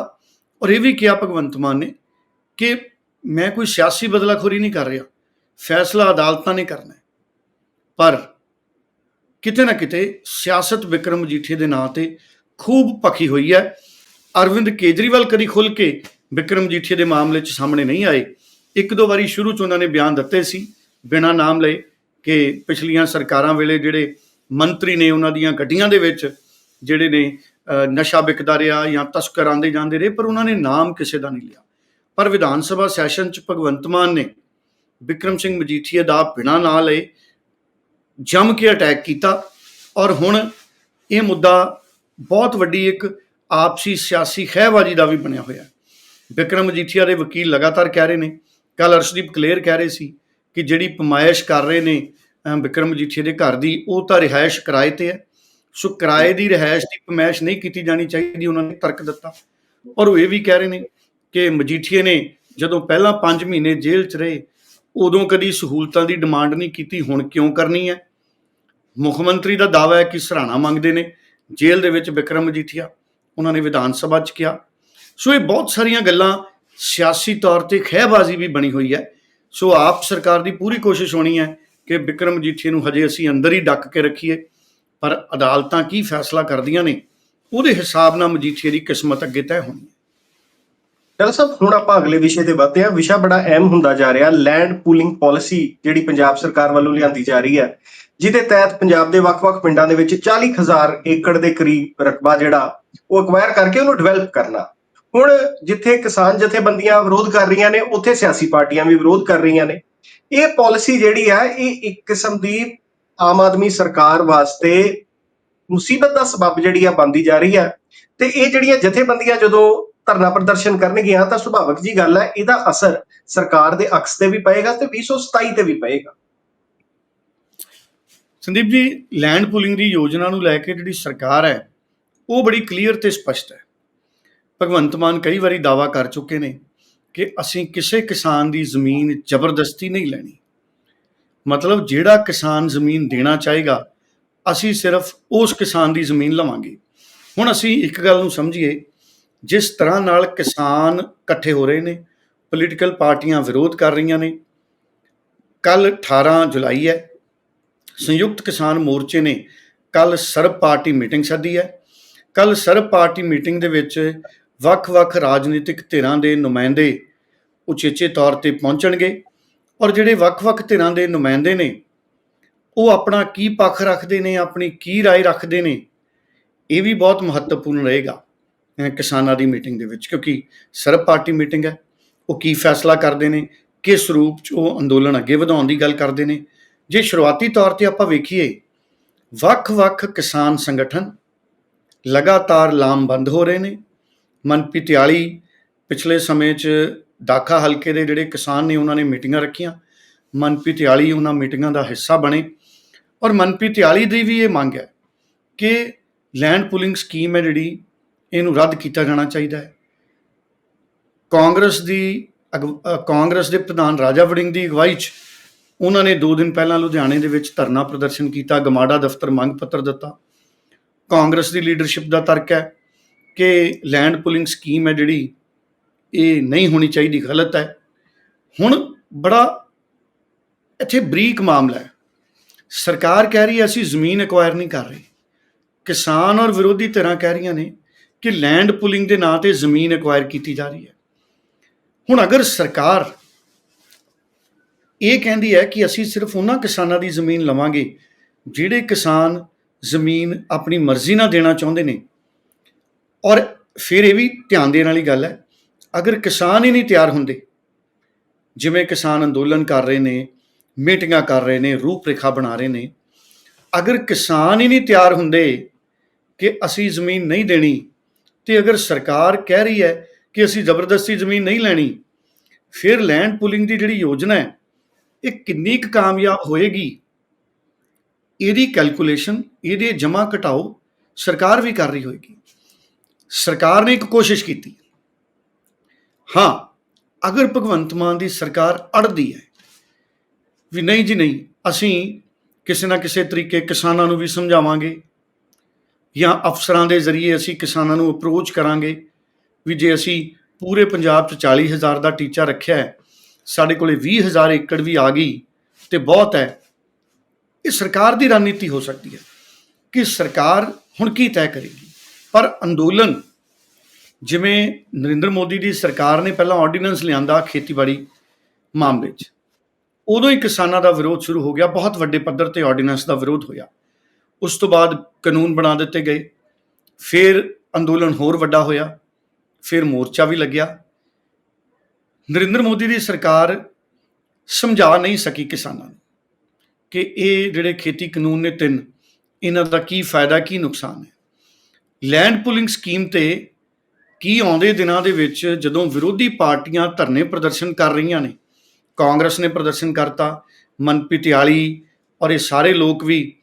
ਔਰ ਇਹ ਵੀ ਕਿਹਾ ਭਗਵੰਤ ਮਾਨ ਨੇ ਕਿ ਮੈਂ ਕੋਈ ਸਿਆਸੀ ਬਦਲਾਖੋਰੀ ਨਹੀਂ ਕਰ ਰਿਹਾ, ਫੈਸਲਾ ਅਦਾਲਤਾਂ ਨੇ ਕਰਨਾ ਪਰ ਕਿਤੇ ਨਾ ਕਿਤੇ ਸਿਆਸਤ ਵਿਕਰਮ ਮਜੀਠੀਆ ਦੇ ਨਾਂ ਤੇ ਖੂਬ ਪੱਕੀ ਹੋਈ ਹੈ। ਅਰਵਿੰਦ ਕੇਜਰੀਵਾਲ ਕਦੀ ਖੁੱਲ ਕੇ ਵਿਕਰਮ ਮਜੀਠੀਆ ਦੇ ਮਾਮਲੇ 'ਚ ਸਾਹਮਣੇ ਨਹੀਂ ਆਏ। ਇੱਕ ਦੋ ਵਾਰੀ ਸ਼ੁਰੂ 'ਚ ਉਹਨਾਂ ਨੇ ਬਿਆਨ ਦਿੱਤੇ ਸੀ। ਬਿਨਾਂ ਨਾਮ ਲਏ ਕਿ ਪਿਛਲੀਆਂ ਸਰਕਾਰਾਂ ਵੇਲੇ ਜਿਹੜੇ ਮੰਤਰੀ ਨੇ ਉਹਨਾਂ ਦੀਆਂ ਗੱਡੀਆਂ ਦੇ ਵਿੱਚ ਜਿਹੜੇ ਨੇ ਨਸ਼ਾ ਵਿਕਦਾ ਰਿਹਾ ਜਾਂ ਤਸਕਰ ਆਉਂਦੇ ਜਾਂਦੇ ਰਹੇ, ਪਰ ਉਹਨਾਂ ਨੇ ਨਾਮ ਕਿਸੇ ਦਾ ਨਹੀਂ ਲਿਆ। ਪਰ ਵਿਧਾਨ ਸਭਾ ਸੈਸ਼ਨ 'ਚ ਭਗਵੰਤ ਮਾਨ ਨੇ ਵਿਕਰਮ ਸਿੰਘ ਮਜੀਠੀਆ ਦਾ ਬਿਨਾਂ ਨਾਂ ਲਏ ਜੰਮ ਕੇ ਅਟੈਕ ਕੀਤਾ ਔਰ ਹੁਣ ਇਹ ਮੁੱਦਾ ਬਹੁਤ ਵੱਡੀ ਇੱਕ ਆਪਸੀ ਸਿਆਸੀ ਖਹਿਬਾਜ਼ੀ ਦਾ ਵੀ ਬਣਿਆ ਹੋਇਆ ਹੈ। ਵਿਕਰਮ ਮਜੀਠੀਆ ਦੇ ਵਕੀਲ ਲਗਾਤਾਰ ਕਹਿ ਰਹੇ ਨੇ ਕੱਲ ਅਰਸ਼ਦੀਪ ਕਲੇਰ ਕਹਿ ਰਹੇ ਸੀ ਕਿ ਜਿਹੜੀ ਪਮਾਇਸ਼ ਕਰ ਰਹੇ ਨੇ ਅਮ ਵਿਕਰਮ ਮਜੀਠੀਆ ਦੇ ਘਰ ਦੀ, ਉਹ ਤਾਂ ਰਿਹਾਇਸ਼ ਕਿਰਾਏ ਤੇ ਹੈ। ਸੋ ਕਿਰਾਏ ਦੀ ਰਿਹਾਇਸ਼ ਦੀ ਪਮਾਇਸ਼ ਨਹੀਂ ਕੀਤੀ ਜਾਣੀ ਚਾਹੀਦੀ, ਉਹਨਾਂ ਨੇ ਤਰਕ ਦਿੱਤਾ। ਔਰ ਉਹ ਇਹ ਵੀ ਕਹਿ ਰਹੇ ਨੇ ਕਿ ਮਜੀਠੀਆ ਨੇ ਜਦੋਂ ਪਹਿਲਾਂ 5 ਮਹੀਨੇ ਜੇਲ੍ਹ 'ਚ ਰਹੇ, ਉਦੋਂ ਕਦੀ ਸਹੂਲਤਾਂ ਦੀ ਡਿਮਾਂਡ ਨਹੀਂ ਕੀਤੀ, ਹੁਣ ਕਿਉਂ ਕਰਨੀ ਹੈ? ਮੁੱਖ ਮੰਤਰੀ ਦਾ ਦਾਅਵਾ ਹੈ ਕਿ ਸਰਾਣਾ ਮੰਗਦੇ ਨੇ, ਜੇਲ੍ਹ ਦੇ ਵਿੱਚ ਵਿਕਰਮ ਮਜੀਠੀਆ ਉਹਨਾਂ ਨੇ ਵਿਧਾਨ ਸਭਾ 'ਚ ਕਿਹਾ। ਸੋ ਇਹ ਬਹੁਤ ਸਾਰੀਆਂ ਗੱਲਾਂ ਸਿਆਸੀ ਤੌਰ ਤੇ ਖਹਿਬਾਜ਼ੀ ਵੀ ਬਣੀ ਹੋਈ ਹੈ। ਸੋ ਆਪ ਸਰਕਾਰ ਦੀ ਪੂਰੀ ਕੋਸ਼ਿਸ਼ ਹੋਣੀ ਹੈ ਕਿ ਵਿਕਰਮ ਮਜੀਠੀਆ ਨੂੰ ਹਜੇ ਅਸੀਂ ਅੰਦਰ ਹੀ ਡੱਕ ਕੇ ਰੱਖੀਏ, ਪਰ ਅਦਾਲਤਾਂ ਕੀ ਫੈਸਲਾ ਕਰਦੀਆਂ ਨੇ, ਉਹਦੇ ਹਿਸਾਬ ਨਾਲ ਮਜੀਠੀਏ ਦੀ ਕਿਸਮਤ ਅੱਗੇ ਤੈਅ ਹੋਣੀ ਹੈ। ਡਾਕਟਰ ਸਾਹਿਬ ਹੁਣ ਆਪਾਂ ਅਗਲੇ ਵਿਸ਼ੇ ਤੇ ਵਧਦੇ ਹਾਂ। ਵਿਸ਼ਾ ਬੜਾ ਅਹਿਮ ਹੁੰਦਾ ਜਾ ਰਿਹਾ। ਲੈਂਡ ਪੂਲਿੰਗ ਪਾਲਿਸੀ ਜਿਹੜੀ ਪੰਜਾਬ ਸਰਕਾਰ ਵੱਲੋਂ ਲਿਆਂਦੀ ਜਾ ਰਹੀ ਹੈ, ਜਿਹਦੇ ਤਹਿਤ ਪੰਜਾਬ ਦੇ ਵੱਖ-ਵੱਖ ਪਿੰਡਾਂ ਦੇ ਵਿੱਚ 40000 ਏਕੜ ਦੇ ਕਰੀਬ ਰਕਬਾ ਜਿਹੜਾ, ਉਹ ਅਕਵਾਇਰ ਕਰਕੇ ਉਹਨੂੰ ਡਿਵੈਲਪ ਕਰਨਾ। ਹੁਣ ਜਿੱਥੇ ਕਿਸਾਨ ਜਥੇਬੰਦੀਆਂ ਵਿਰੋਧ ਕਰ ਰਹੀਆਂ ਨੇ, ਉੱਥੇ ਸਿਆਸੀ ਪਾਰਟੀਆਂ ਵੀ ਵਿਰੋਧ ਕਰ ਰਹੀਆਂ ਨੇ। ਇਹ ਪਾਲਿਸੀ ਜਿਹੜੀ ਹੈ, ਇਹ ਇੱਕ ਕਿਸਮ ਦੀ ਆਮ ਆਦਮੀ ਸਰਕਾਰ ਵਾਸਤੇ ਮੁਸੀਬਤ ਦਾ ਸਬਬ ਜਿਹੜੀ ਆ ਬਣਦੀ ਜਾ ਰਹੀ ਹੈ। ਤੇ ਇਹ ਜਿਹੜੀਆਂ ਜਥੇਬੰਦੀਆਂ ਜਦੋਂ ਧਰਨਾ ਪ੍ਰਦਰਸ਼ਨ ਕਰਨਗੀਆਂ, ਤਾਂ ਸੁਭਾਵਿਕ ਜੀ ਗੱਲ ਹੈ, ਇਹਦਾ ਅਸਰ ਸਰਕਾਰ ਦੇ ਅਕਸ ਤੇ ਵੀ ਪਏਗਾ ਤੇ 2027 ਤੇ ਵੀ ਪਏਗਾ। ਸੰਦੀਪ ਜੀ ਲੈਂਡ ਪੂਲਿੰਗ ਦੀ ਯੋਜਨਾ ਨੂੰ ਲੈ ਕੇ ਜਿਹੜੀ ਸਰਕਾਰ ਹੈ, ਉਹ ਬੜੀ ਕਲੀਅਰ ਤੇ ਸਪਸ਼ਟ ਹੈ। ਭਗਵੰਤ ਮਾਨ ਕਈ ਵਾਰੀ ਦਾਵਾ ਕਰ ਚੁੱਕੇ ਨੇ ਕਿ ਅਸੀਂ ਕਿਸੇ ਕਿਸਾਨ ਦੀ ਜ਼ਮੀਨ ਜ਼ਬਰਦਸਤੀ ਨਹੀਂ ਲੈਣੀ। ਮਤਲਬ ਜਿਹੜਾ ਕਿਸਾਨ ਜ਼ਮੀਨ ਦੇਣਾ ਚਾਹੇਗਾ, ਅਸੀਂ ਸਿਰਫ ਉਸ ਕਿਸਾਨ ਦੀ ਜ਼ਮੀਨ ਲਵਾਂਗੇ। ਹੁਣ ਅਸੀਂ ਇੱਕ ਗੱਲ ਨੂੰ ਸਮਝੀਏ, ਜਿਸ ਤਰ੍ਹਾਂ ਨਾਲ ਕਿਸਾਨ ਇਕੱਠੇ ਹੋ ਰਹੇ ਨੇ ਪੋਲੀਟੀਕਲ ਪਾਰਟੀਆਂ ਵਿਰੋਧ ਕਰ ਰਹੀਆਂ ਨੇ ਕੱਲ 18 ਜੁਲਾਈ ਹੈ, ਸੰਯੁਕਤ ਕਿਸਾਨ ਮੋਰਚੇ ਨੇ ਕੱਲ ਸਰਬ ਪਾਰਟੀ ਮੀਟਿੰਗ ਸੱਦੀ ਹੈ। ਕੱਲ ਸਰਬ ਪਾਰਟੀ ਮੀਟਿੰਗ ਦੇ ਵਿੱਚ ਵੱਖ-ਵੱਖ ਰਾਜਨੀਤਿਕ ਧਿਰਾਂ ਦੇ ਨੁਮਾਇੰਦੇ ਉਚੇਚੇ ਤੌਰ ਤੇ ਪਹੁੰਚਣਗੇ ਔਰ ਜਿਹੜੇ ਵੱਖ-ਵੱਖ ਧਿਰਾਂ ਦੇ ਨੁਮਾਇੰਦੇ ਨੇ ਉਹ ਆਪਣਾ ਕੀ ਪੱਖ ਰੱਖਦੇ ਨੇ ਆਪਣੀ ਕੀ رائے ਰੱਖਦੇ ਨੇ ਇਹ ਵੀ ਬਹੁਤ ਮਹੱਤਵਪੂਰਨ ਰਹੇਗਾ ਅਹ ਕਿਸਾਨਾਂ ਦੀ ਮੀਟਿੰਗ ਦੇ ਵਿੱਚ ਕਿਉਂਕਿ ਸਰਬ ਪਾਰਟੀ ਮੀਟਿੰਗ ਹੈ ਉਹ ਕੀ ਫੈਸਲਾ ਕਰਦੇ ਨੇ ਕਿਸ ਰੂਪ 'ਚ ਉਹ ਅੰਦੋਲਨ ਅੱਗੇ ਵਧਾਉਣ ਦੀ ਗੱਲ ਕਰਦੇ ਨੇ ਜੇ ਸ਼ੁਰੂਆਤੀ ਤੌਰ ਤੇ ਆਪਾਂ ਵੇਖੀਏ ਵੱਖ-ਵੱਖ ਕਿਸਾਨ ਸੰਗਠਨ ਲਗਾਤਾਰ ਲਾਮਬੰਦ ਹੋ ਰਹੇ ਨੇ ਮਨਪ੍ਰੀਤ ਤਿਆਲੀ ਪਿਛਲੇ ਸਮੇਂ 'ਚ ਦਾਖਾ ਹਲਕੇ ਦੇ ਜਿਹੜੇ ਕਿਸਾਨ ਨੇ, ਉਹਨਾਂ ਨੇ ਮੀਟਿੰਗਾਂ ਰੱਖੀਆਂ। ਮਨਪ੍ਰੀਤ ਤਿਆਲੀ ਉਹਨਾਂ ਮੀਟਿੰਗਾਂ ਦਾ ਹਿੱਸਾ ਬਣੇ ਔਰ ਮਨਪ੍ਰੀਤ ਤਿਆਲੀ ਦੀ ਵੀ ਇਹ ਮੰਗ ਹੈ ਕਿ ਲੈਂਡ ਪੂਲਿੰਗ ਸਕੀਮ ਹੈ ਜਿਹੜੀ, ਇਹਨੂੰ ਰੱਦ ਕੀਤਾ ਜਾਣਾ ਚਾਹੀਦਾ ਹੈ। ਕਾਂਗਰਸ ਦੀ ਅਗਵ- ਕਾਂਗਰਸ ਦੇ ਪ੍ਰਧਾਨ ਰਾਜਾ ਵੜਿੰਗ ਦੀ ਅਗਵਾਈ 'ਚ ਉਹਨਾਂ ਨੇ 2 ਦਿਨ ਪਹਿਲਾਂ ਲੁਧਿਆਣੇ ਦੇ ਵਿੱਚ ਧਰਨਾ ਪ੍ਰਦਰਸ਼ਨ ਕੀਤਾ, ਗਮਾਡਾ ਦਫ਼ਤਰ ਮੰਗ ਪੱਤਰ ਦਿੱਤਾ। ਕਾਂਗਰਸ ਦੀ ਲੀਡਰਸ਼ਿਪ ਦਾ ਤਰਕ ਹੈ। ਕਿ ਲੈਂਡ ਪੁਲਿੰਗ ਸਕੀਮ ਹੈ ਜਿਹੜੀ, ਇਹ ਨਹੀਂ ਹੋਣੀ ਚਾਹੀਦੀ, ਗਲਤ ਹੈ। ਹੁਣ ਬੜਾ ਇੱਥੇ ਬਰੀਕ ਮਾਮਲਾ ਹੈ। ਸਰਕਾਰ ਕਹਿ ਰਹੀ ਹੈ, ਅਸੀਂ ਜ਼ਮੀਨ ਐਕਵਾਇਰ ਨਹੀਂ ਕਰ ਰਹੇ। ਕਿਸਾਨ ਔਰ ਵਿਰੋਧੀ ਧਿਰਾਂ ਕਹਿ ਰਹੀਆਂ ਨੇ ਕਿ ਲੈਂਡ ਪੁਲਿੰਗ ਦੇ ਨਾਂ ਤੇ ਜ਼ਮੀਨ ਐਕਵਾਇਰ ਕੀਤੀ ਜਾ ਰਹੀ ਹੈ। ਹੁਣ ਅਗਰ ਸਰਕਾਰ ਇਹ ਕਹਿੰਦੀ ਹੈ ਕਿ ਅਸੀਂ ਸਿਰਫ ਉਹਨਾਂ ਕਿਸਾਨਾਂ ਦੀ ਜ਼ਮੀਨ ਲਵਾਂਗੇ, ਜਿਹੜੇ ਕਿਸਾਨ ਜ਼ਮੀਨ ਆਪਣੀ ਮਰਜ਼ੀ ਨਾਲ ਦੇਣਾ ਚਾਹੁੰਦੇ ਨੇ ਔਰ ਫਿਰ ਇਹ ਵੀ ਧਿਆਨ ਦੇਣ ਵਾਲੀ ਗੱਲ ਹੈ, ਅਗਰ ਕਿਸਾਨ ਹੀ ਨਹੀਂ ਤਿਆਰ ਹੁੰਦੇ, ਜਿਵੇਂ ਕਿਸਾਨ ਅੰਦੋਲਨ ਕਰ ਰਹੇ ਨੇ, ਮੀਟਿੰਗਾਂ ਕਰ ਰਹੇ ਨੇ, ਰੂਪਰੇਖਾ ਬਣਾ ਰਹੇ ਨੇ, ਅਗਰ ਕਿਸਾਨ ਹੀ ਨਹੀਂ ਤਿਆਰ ਹੁੰਦੇ ਕਿ ਅਸੀਂ ਜ਼ਮੀਨ ਨਹੀਂ ਦੇਣੀ, ਤੇ ਅਗਰ ਸਰਕਾਰ ਕਹਿ ਰਹੀ ਹੈ ਕਿ ਅਸੀਂ ਜ਼ਬਰਦਸਤੀ ਜ਼ਮੀਨ ਨਹੀਂ ਲੈਣੀ, ਫਿਰ ਲੈਂਡ ਪੁਲਿੰਗ ਦੀ ਜਿਹੜੀ ਯੋਜਨਾ ਹੈ, ਇਹ ਕਿੰਨੀ ਕੁ ਕਾਮਯਾਬ ਹੋਏਗੀ? ਇਹਦੀ ਕੈਲਕੂਲੇਸ਼ਨ ਇਹਦੇ ਜਮਾ ਘਟਾਓ ਸਰਕਾਰ ਵੀ ਕਰ ਰਹੀ ਹੋਏਗੀ। ਸਰਕਾਰ ਨੇ ਇੱਕ ਕੋਸ਼ਿਸ਼ ਕੀਤੀ। ਹਾਂ, ਅਗਰ ਭਗਵੰਤ ਮਾਨ ਦੀ ਸਰਕਾਰ ਅੜਦੀ ਹੈ, ਵੀ ਨਹੀਂ ਜੀ ਨਹੀਂ, ਅਸੀਂ ਕਿਸੇ ਨਾ ਕਿਸੇ ਤਰੀਕੇ ਕਿਸਾਨਾਂ ਨੂੰ ਵੀ ਸਮਝਾਵਾਂਗੇ ਜਾਂ ਅਫਸਰਾਂ ਦੇ ਜ਼ਰੀਏ ਅਸੀਂ ਕਿਸਾਨਾਂ ਨੂੰ ਅਪਰੋਚ ਕਰਾਂਗੇ ਵੀ ਜੇ ਅਸੀਂ ਪੂਰੇ ਪੰਜਾਬ 'ਚ 40000 ਦਾ ਟੀਚਾ ਰੱਖਿਆ ਹੈ, ਸਾਡੇ ਕੋਲੇ 20000 ਏਕੜ ਵੀ ਆ ਗਈ ਤੇ ਬਹੁਤ ਹੈ, ਇਹ ਸਰਕਾਰ ਦੀ ਰਣਨੀਤੀ ਹੋ ਸਕਦੀ ਹੈ ਕਿ ਸਰਕਾਰ ਹੁਣ ਕੀ ਤੈਅ ਕਰੇਗੀ? ਪਰ ਅੰਦੋਲਨ ਜਿਵੇਂ ਨਰਿੰਦਰ ਮੋਦੀ ਦੀ ਸਰਕਾਰ ਨੇ ਪਹਿਲਾਂ ਆਰਡੀਨੈਂਸ ਲਿਆਂਦਾ ਖੇਤੀਬਾੜੀ ਮਾਮਲੇ 'ਚ, ਉਦੋਂ ਹੀ ਕਿਸਾਨਾਂ ਦਾ ਵਿਰੋਧ ਸ਼ੁਰੂ ਹੋ ਗਿਆ, ਬਹੁਤ ਵੱਡੇ ਪੱਧਰ ਤੇ ਆਰਡੀਨੈਂਸ ਦਾ ਵਿਰੋਧ ਹੋਇਆ। ਉਸ ਤੋਂ ਬਾਅਦ ਕਾਨੂੰਨ ਬਣਾ ਦਿੱਤੇ ਗਏ, ਫਿਰ ਅੰਦੋਲਨ ਹੋਰ ਵੱਡਾ ਹੋਇਆ, ਫਿਰ ਮੋਰਚਾ ਵੀ ਲੱਗਿਆ। ਨਰਿੰਦਰ ਮੋਦੀ ਦੀ ਸਰਕਾਰ ਸਮਝਾ ਨਹੀਂ ਸਕੀ ਕਿਸਾਨਾਂ ਨੂੰ ਕਿ ਇਹ ਜਿਹੜੇ ਖੇਤੀ ਕਾਨੂੰਨ ਨੇ ਤਿੰਨ, ਇਹਨਾਂ ਦਾ ਕੀ ਫਾਇਦਾ, ਕੀ ਨੁਕਸਾਨ ਹੈ। ਲੈਂਡ ਪੁਲਿੰਗ ਸਕੀਮ ਤੇ ਕੀ ਆਉਂਦੇ ਦਿਨਾਂ ਦੇ ਵਿੱਚ ਜਦੋਂ ਵਿਰੋਧੀ ਪਾਰਟੀਆਂ ਧਰਨੇ ਪ੍ਰਦਰਸ਼ਨ ਕਰ ਰਹੀਆਂ ਨੇ? ਕਾਂਗਰਸ ਨੇ ਪ੍ਰਦਰਸ਼ਨ ਕਰਤਾ, ਮਨਪ੍ਰੀਤ ਆਲੀ ਔਰ ਇਹ ਸਾਰੇ ਲੋਕ ਵੀ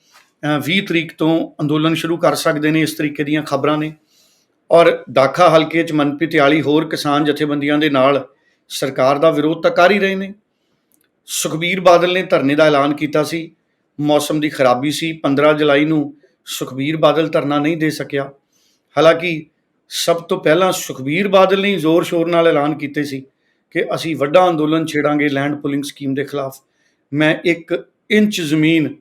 20 ਤਰੀਕ ਤੋਂ ਅੰਦੋਲਨ ਸ਼ੁਰੂ ਕਰ ਸਕਦੇ ਨੇ ਇਸ ਤਰੀਕੇ ਦੀਆਂ ਖਬਰਾਂ ਨੇ। ਔਰ ਦਾਖਾ ਹਲਕੇ 'ਚ ਮਨਪ੍ਰੀਤ ਆਲੀ ਹੋਰ ਕਿਸਾਨ ਜਥੇਬੰਦੀਆਂ ਦੇ ਨਾਲ ਸਰਕਾਰ ਦਾ ਵਿਰੋਧ ਤਾਂ ਕਰ ਹੀ ਰਹੇ ਨੇ। ਸੁਖਬੀਰ ਬਾਦਲ ਨੇ ਧਰਨੇ ਦਾ ਐਲਾਨ ਕੀਤਾ ਸੀ। ਮੌਸਮ ਦੀ ਖਰਾਬੀ ਸੀ। 15 ਜੁਲਾਈ ਨੂੰ ਸੁਖਬੀਰ ਬਾਦਲ ਧਰਨਾ ਨਹੀਂ ਦੇ ਸਕਿਆ। ਹਾਲਾਂਕਿ ਸਭ ਤੋਂ ਪਹਿਲਾਂ ਸੁਖਬੀਰ ਬਾਦਲ ਨੇ ਜ਼ੋਰ ਸ਼ੋਰ ਨਾਲ ਐਲਾਨ ਕੀਤੇ ਸੀ ਕਿ ਅਸੀਂ ਵੱਡਾ ਅੰਦੋਲਨ ਛੇੜਾਂਗੇ ਲੈਂਡ ਪੁਲਿੰਗ ਸਕੀਮ ਦੇ ਖਿਲਾਫ। ਮੈਂ 1 ਇੰਚ ਜ਼ਮੀਨ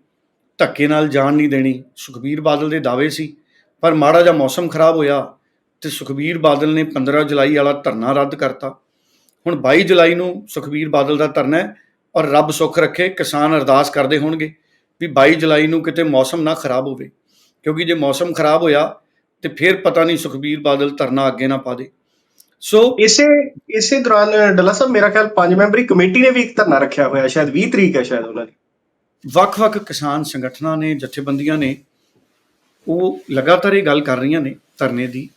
ਧੱਕੇ ਨਾਲ ਜਾਣ ਨਹੀਂ ਦੇਣੀ, ਸੁਖਬੀਰ ਬਾਦਲ ਦੇ ਦਾਅਵੇ ਸੀ, ਪਰ ਮਾੜਾ ਜਿਹਾ ਮੌਸਮ ਖਰਾਬ ਹੋਇਆ ਤੇ ਸੁਖਬੀਰ ਬਾਦਲ ਨੇ 15 ਜੁਲਾਈ ਵਾਲਾ ਧਰਨਾ ਰੱਦ ਕਰਤਾ। ਹੁਣ 22 ਜੁਲਾਈ ਨੂੰ ਸੁਖਬੀਰ ਬਾਦਲ ਦਾ ਧਰਨਾ ਹੈ ਔਰ ਰੱਬ ਸੁੱਖ ਰੱਖੇ, ਕਿਸਾਨ ਅਰਦਾਸ ਕਰਦੇ ਹੋਣਗੇ ਵੀ 22 ਜੁਲਾਈ ਨੂੰ ਕਿਤੇ ਮੌਸਮ ਨਾ ਖਰਾਬ ਹੋਵੇ। ਕਿਉਂਕਿ ਜੇ ਮੌਸਮ ਖਰਾਬ ਹੋਇਆ ਤੇ ਫਿਰ ਪਤਾ ਨਹੀਂ ਸੁਖਬੀਰ ਬਾਦਲ ਧਰਨਾ ਅੱਗੇ ਨਾ ਪਾ ਦੇ। ਸੋ ਇਸੇ ਇਸੇ ਦੌਰਾਨ ਡੱਲਾ ਸਾਹਿਬ ਮੇਰਾ ਖਿਆਲ ਪੰਜ ਮੈਂਬਰੀ ਕਮੇਟੀ ਨੇ ਵੀ ਇੱਕ ਧਰਨਾ ਰੱਖਿਆ ਹੋਇਆ ਸ਼ਾਇਦ 20 ਤਰੀਕ ਹੈ ਸ਼ਾਇਦ ਉਹਨਾਂ ਦੀ। ਵੱਖ-ਵੱਖ ਕਿਸਾਨ ਸੰਗਠਨਾਂ ਨੇ ਜਥੇਬੰਦੀਆਂ ਨੇ ਉਹ ਲਗਾਤਾਰ ਇਹ ਗੱਲ ਕਰ ਰਹੀਆਂ ਨੇ ਧਰਨੇ ਦੀ।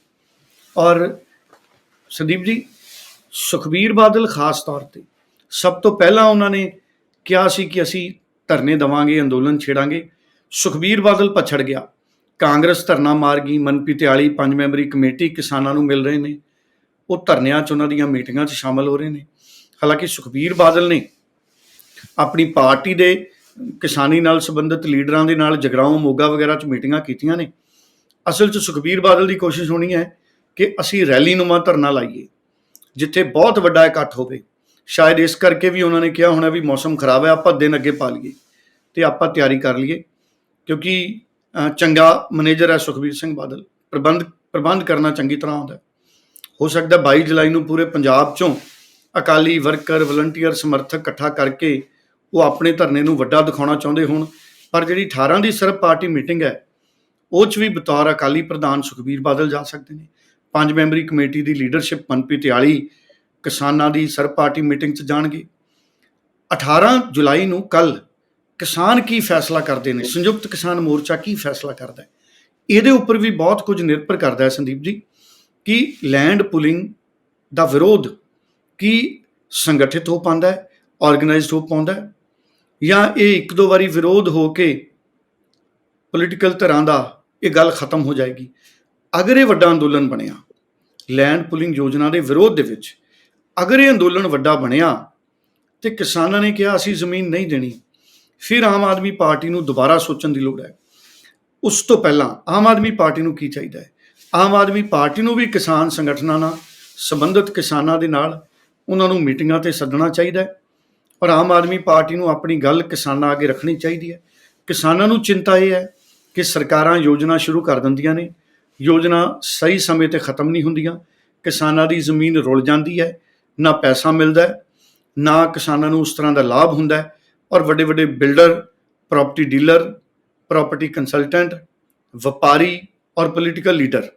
ਔਰ ਸੰਦੀਪ ਜੀ ਸੁਖਬੀਰ ਬਾਦਲ ਖਾਸ ਤੌਰ ਤੇ ਸਭ ਤੋਂ ਪਹਿਲਾਂ ਉਹਨਾਂ ਨੇ ਕਿਹਾ ਸੀ ਕਿ ਅਸੀਂ ਧਰਨੇ ਦਵਾਂਗੇ ਅੰਦੋਲਨ ਛੇੜਾਂਗੇ। ਸੁਖਬੀਰ ਬਾਦਲ ਪਛੜ ਗਿਆ। ਕਾਂਗਰਸ ਧਰਨਾ ਮਾਰ ਗਈ ਮਨਪ੍ਰੀਤ ਪੰਜ ਮੈਂਬਰੀ ਕਮੇਟੀ ਕਿਸਾਨਾਂ ਨੂੰ ਮਿਲ ਰਹੇ ਨੇ। ਉਹ ਧਰਨਿਆਂ 'ਚ ਉਹਨਾਂ ਦੀਆਂ ਮੀਟਿੰਗਾਂ 'ਚ ਸ਼ਾਮਲ ਹੋ ਰਹੇ ਨੇ। ਹਾਲਾਂਕਿ ਸੁਖਬੀਰ ਬਾਦਲ ਨੇ ਆਪਣੀ ਪਾਰਟੀ ਦੇ ਕਿਸਾਨੀ ਨਾਲ ਸੰਬੰਧਿਤ ਲੀਡਰਾਂ ਦੇ ਨਾਲ ਜਗਰਾਉਂ, ਮੋਗਾ ਵਗੈਰਾ 'ਚ ਮੀਟਿੰਗਾਂ ਕੀਤੀਆਂ ਨੇ। ਅਸਲ 'ਚ ਸੁਖਬੀਰ ਬਾਦਲ ਦੀ ਕੋਸ਼ਿਸ਼ ਹੋਣੀ ਹੈ ਕਿ ਅਸੀਂ ਰੈਲੀ ਨੂੰਮਾ ਧਰਨਾ ਲਾਈਏ, ਜਿੱਥੇ ਬਹੁਤ ਵੱਡਾ ਇਕੱਠ ਹੋਵੇ। ਸ਼ਾਇਦ ਇਸ ਕਰਕੇ ਵੀ ਉਹਨਾਂ ਨੇ ਕਿਹਾ ਹੋਣਾ ਵੀ ਮੌਸਮ ਖਰਾਬ ਹੈ, ਆਪਾਂ ਦਿਨ ਅੱਗੇ ਪਾ ਲਈਏ ਤੇ ਆਪਾਂ ਤਿਆਰੀ ਕਰ ਲਈਏ, ਕਿਉਂਕਿ ਚੰਗਾ ਮੈਨੇਜਰ ਹੈ ਸੁਖਬੀਰ ਸਿੰਘ ਬਾਦਲ। ਪ੍ਰਬੰਧ ਪ੍ਰਬੰਧ ਕਰਨਾ ਚੰਗੀ ਤਰ੍ਹਾਂ ਆਉਂਦਾ ਹੋ। ਸਕਦਾ 22 ਜੁਲਾਈ ਨੂੰ ਪੂਰੇ ਪੰਜਾਬ ਚੋਂ ਅਕਾਲੀ ਵਰਕਰ, ਵਲੰਟੀਅਰ, ਸਮਰਥਕ ਇਕੱਠਾ ਕਰਕੇ ਉਹ ਆਪਣੇ ਧਰਨੇ ਨੂੰ ਵੱਡਾ ਦਿਖਾਉਣਾ ਚਾਹੁੰਦੇ ਹੋਣ। ਪਰ ਜਿਹੜੀ 18 ਦੀ ਸਰਬ ਪਾਰਟੀ ਮੀਟਿੰਗ ਹੈ, ਉਹ 'ਚ ਵੀ ਬਤੌਰ ਅਕਾਲੀ ਪ੍ਰਧਾਨ ਸੁਖਬੀਰ ਬਾਦਲ ਜਾ ਸਕਦੇ ਨੇ। ਪੰਜ ਮੈਂਬਰੀ ਕਮੇਟੀ ਦੀ ਲੀਡਰਸ਼ਿਪ ਮਨਪ੍ਰੀਤ ਆਲੀ ਕਿਸਾਨਾਂ ਦੀ ਸਰਬ ਪਾਰਟੀ ਮੀਟਿੰਗ 'ਚ ਜਾਣਗੇ। 18 ਜੁਲਾਈ ਨੂੰ ਕੱਲ ਕਿਸਾਨ ਕੀ ਫੈਸਲਾ ਕਰਦੇ ਨੇ? ਸੰਯੁਕਤ ਕਿਸਾਨ ਮੋਰਚਾ ਕੀ ਫੈਸਲਾ ਕਰਦਾ ਹੈ? ਇਹਦੇ ਉੱਪਰ ਵੀ ਬਹੁਤ ਕੁਝ ਨਿਰਭਰ ਕਰਦਾ ਹੈ ਸੰਦੀਪ ਜੀ, ਕਿ ਲੈਂਡ ਪੁਲਿੰਗ ਦਾ ਵਿਰੋਧ ਕੀ ਸੰਗਠਿਤ ਹੋ ਪਾਉਂਦਾ ਹੈ ਆਰਗੇਨਾਈਜ਼ਡ ਹੋ ਪਾਉਂਦਾ ਹੈ, ਜਾਂ ਇਹ ਇੱਕ ਦੋ ਵਾਰੀ ਵਿਰੋਧ ਹੋ ਕੇ ਪੋਲੀਟੀਕਲ ਧਿਰਾਂ ਦਾ ਇਹ ਗੱਲ ਖਤਮ ਹੋ ਜਾਏਗੀ? ਅਗਰ ਇਹ ਵੱਡਾ ਅੰਦੋਲਨ ਬਣਿਆ ਲੈਂਡ ਪੁਲਿੰਗ ਯੋਜਨਾ ਦੇ ਵਿਰੋਧ ਦੇ ਵਿੱਚ ਅਗਰ ਇਹ ਅੰਦੋਲਨ ਵੱਡਾ ਬਣਿਆ, ਤੇ ਕਿਸਾਨਾਂ ਨੇ ਕਿਹਾ, ਅਸੀਂ ਜ਼ਮੀਨ ਨਹੀਂ ਦੇਣੀ ਫਿਰ ਆਮ ਆਦਮੀ ਪਾਰਟੀ ਨੂੰ ਦੁਬਾਰਾ ਸੋਚਣ ਦੀ ਲੋੜ ਹੈ। ਉਸ ਤੋਂ ਪਹਿਲਾਂ ਆਮ ਆਦਮੀ ਪਾਰਟੀ ਨੂੰ ਕੀ ਚਾਹੀਦਾ ਹੈ? ਆਮ ਆਦਮੀ ਪਾਰਟੀ ਨੂੰ ਵੀ ਕਿਸਾਨ ਸੰਗਠਨਾਂ ਨਾਲ, ਸੰਬੰਧਿਤ ਕਿਸਾਨਾਂ ਦੇ ਨਾਲ ਉਹਨਾਂ ਨੂੰ ਮੀਟਿੰਗਾਂ ਤੇ ਸੱਦਣਾ ਚਾਹੀਦਾ ਹੈ ਔਰ ਆਮ ਆਦਮੀ ਪਾਰਟੀ ਨੂੰ ਆਪਣੀ ਗੱਲ ਕਿਸਾਨਾਂ ਅੱਗੇ ਰੱਖਣੀ ਚਾਹੀਦੀ ਹੈ। ਕਿਸਾਨਾਂ ਨੂੰ ਚਿੰਤਾ ਇਹ ਹੈ ਕਿ ਸਰਕਾਰਾਂ ਯੋਜਨਾ ਸ਼ੁਰੂ ਕਰ ਦਿੰਦੀਆਂ ਨੇ, ਯੋਜਨਾ ਸਹੀ ਸਮੇਂ ਤੇ ਖਤਮ ਨਹੀਂ ਹੁੰਦੀਆਂ, ਕਿਸਾਨਾਂ ਦੀ ਜ਼ਮੀਨ ਰੁਲ ਜਾਂਦੀ ਹੈ, ਨਾ ਪੈਸਾ ਮਿਲਦਾ ਨਾ ਕਿਸਾਨਾਂ ਨੂੰ ਉਸ ਤਰ੍ਹਾਂ ਦਾ ਲਾਭ ਹੁੰਦਾ ਹੈ। ਔਰ ਵੱਡੇ ਵੱਡੇ builder property dealer property consultant ਵਪਾਰੀ ਔਰ ਪੋਲੀਟੀਕਲ ਲੀਡਰ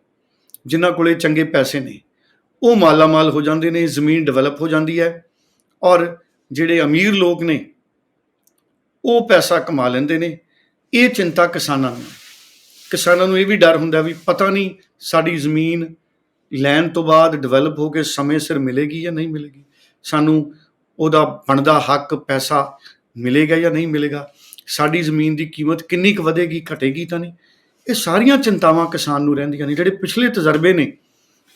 ਜਿਨ੍ਹਾਂ ਕੋਲੇ ਚੰਗੇ ਪੈਸੇ ਨੇ, ਉਹ ਮਾਲਾ ਮਾਲ ਹੋ ਜਾਂਦੇ ਨੇ, ਜ਼ਮੀਨ ਡਿਵੈਲਪ ਹੋ ਜਾਂਦੀ ਹੈ ਔਰ ਜਿਹੜੇ ਅਮੀਰ ਲੋਕ ਨੇ, ਉਹ ਪੈਸਾ ਕਮਾ ਲੈਂਦੇ ਨੇ। ਇਹ ਚਿੰਤਾ ਕਿਸਾਨਾਂ ਨੂੰ ਕਿਸਾਨਾਂ ਨੂੰ ਇਹ ਵੀ ਡਰ ਹੁੰਦਾ ਵੀ ਪਤਾ ਨਹੀਂ ਸਾਡੀ ਜ਼ਮੀਨ ਲੈਣ ਤੋਂ ਬਾਅਦ ਡਿਵੈਲਪ ਹੋ ਕੇ ਸਮੇਂ ਸਿਰ ਮਿਲੇਗੀ ਜਾਂ ਨਹੀਂ ਮਿਲੇਗੀ। ਸਾਨੂੰ ਉਹਦਾ ਬਣਦਾ ਹੱਕ, ਪੈਸਾ ਮਿਲੇਗਾ ਜਾਂ ਨਹੀਂ ਮਿਲੇਗਾ, ਸਾਡੀ ਜ਼ਮੀਨ ਦੀ ਕੀਮਤ ਕਿੰਨੀ ਕੁ ਵਧੇਗੀ, ਘਟੇਗੀ ਤਾਂ ਨਹੀਂ। ਇਹ ਸਾਰੀਆਂ ਚਿੰਤਾਵਾਂ ਕਿਸਾਨ ਨੂੰ ਰਹਿੰਦੀਆਂ ਨੇ, ਜਿਹੜੇ ਪਿਛਲੇ ਤਜਰਬੇ ਨੇ,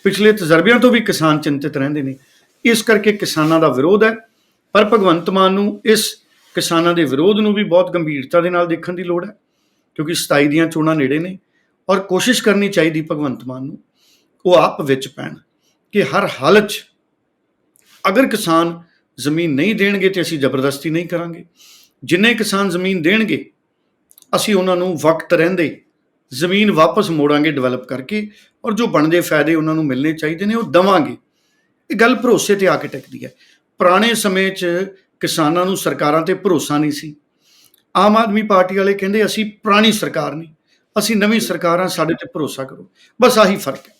ਪਿਛਲੇ ਤਜਰਬਿਆਂ ਤੋਂ ਵੀ ਕਿਸਾਨ ਚਿੰਤਿਤ ਰਹਿੰਦੇ ਨੇ। ਇਸ ਕਰਕੇ ਕਿਸਾਨਾਂ ਦਾ ਵਿਰੋਧ ਹੈ, ਪਰ ਭਗਵੰਤ ਮਾਨ ਨੂੰ ਇਸ ਕਿਸਾਨਾਂ ਦੇ ਵਿਰੋਧ ਨੂੰ ਵੀ ਬਹੁਤ ਗੰਭੀਰਤਾ ਦੇ ਨਾਲ ਦੇਖਣ ਦੀ ਲੋੜ ਹੈ, ਕਿਉਂਕਿ 27 ਦੀਆਂ ਚੋਣਾਂ ਨੇੜੇ ਨੇ ਔਰ ਕੋਸ਼ਿਸ਼ ਕਰਨੀ ਚਾਹੀਦੀ ਭਗਵੰਤ ਮਾਨ ਨੂੰ, ਉਹ ਆਪ ਵਿੱਚ ਪੈਣ ਕਿ ਹਰ ਹਾਲਤ 'ਚ ਅਗਰ ਕਿਸਾਨ ਜ਼ਮੀਨ ਨਹੀਂ ਦੇਣਗੇ ਤੇ ਅਸੀਂ ਜ਼ਬਰਦਸਤੀ ਨਹੀਂ ਕਰਾਂਗੇ। ਜਿੰਨੇ ਕਿਸਾਨ ਜ਼ਮੀਨ ਦੇਣਗੇ, ਅਸੀਂ ਉਹਨਾਂ ਨੂੰ ਵਕਤ ਰਹਿੰਦੇ ਜ਼ਮੀਨ ਵਾਪਸ ਮੋੜਾਂਗੇ ਡਿਵੈਲਪ ਕਰਕੇ ਔਰ ਜੋ ਬਣਦੇ ਫਾਇਦੇ ਉਹਨਾਂ ਨੂੰ ਮਿਲਣੇ ਚਾਹੀਦੇ ਨੇ ਉਹ ਦਵਾਂਗੇ। ਇਹ ਗੱਲ ਭਰੋਸੇ ਤੇ ਆ ਕੇ ਟਿਕਦੀ ਹੈ। ਪੁਰਾਣੇ ਸਮੇਂ 'ਚ ਕਿਸਾਨਾਂ ਨੂੰ ਸਰਕਾਰਾਂ ਤੇ ਭਰੋਸਾ ਨਹੀਂ ਸੀ। ਆਮ ਆਦਮੀ ਪਾਰਟੀ ਵਾਲੇ ਕਹਿੰਦੇ, ਅਸੀਂ ਪੁਰਾਣੀ ਸਰਕਾਰ ਨਹੀਂ। ਅਸੀਂ ਨਵੀਂ ਸਰਕਾਰ ਹਾਂ ਸਾਡੇ ਤੇ ਭਰੋਸਾ ਕਰੋ। ਬਸ ਆਹੀ ਫ਼ਰਕ ਹੈ।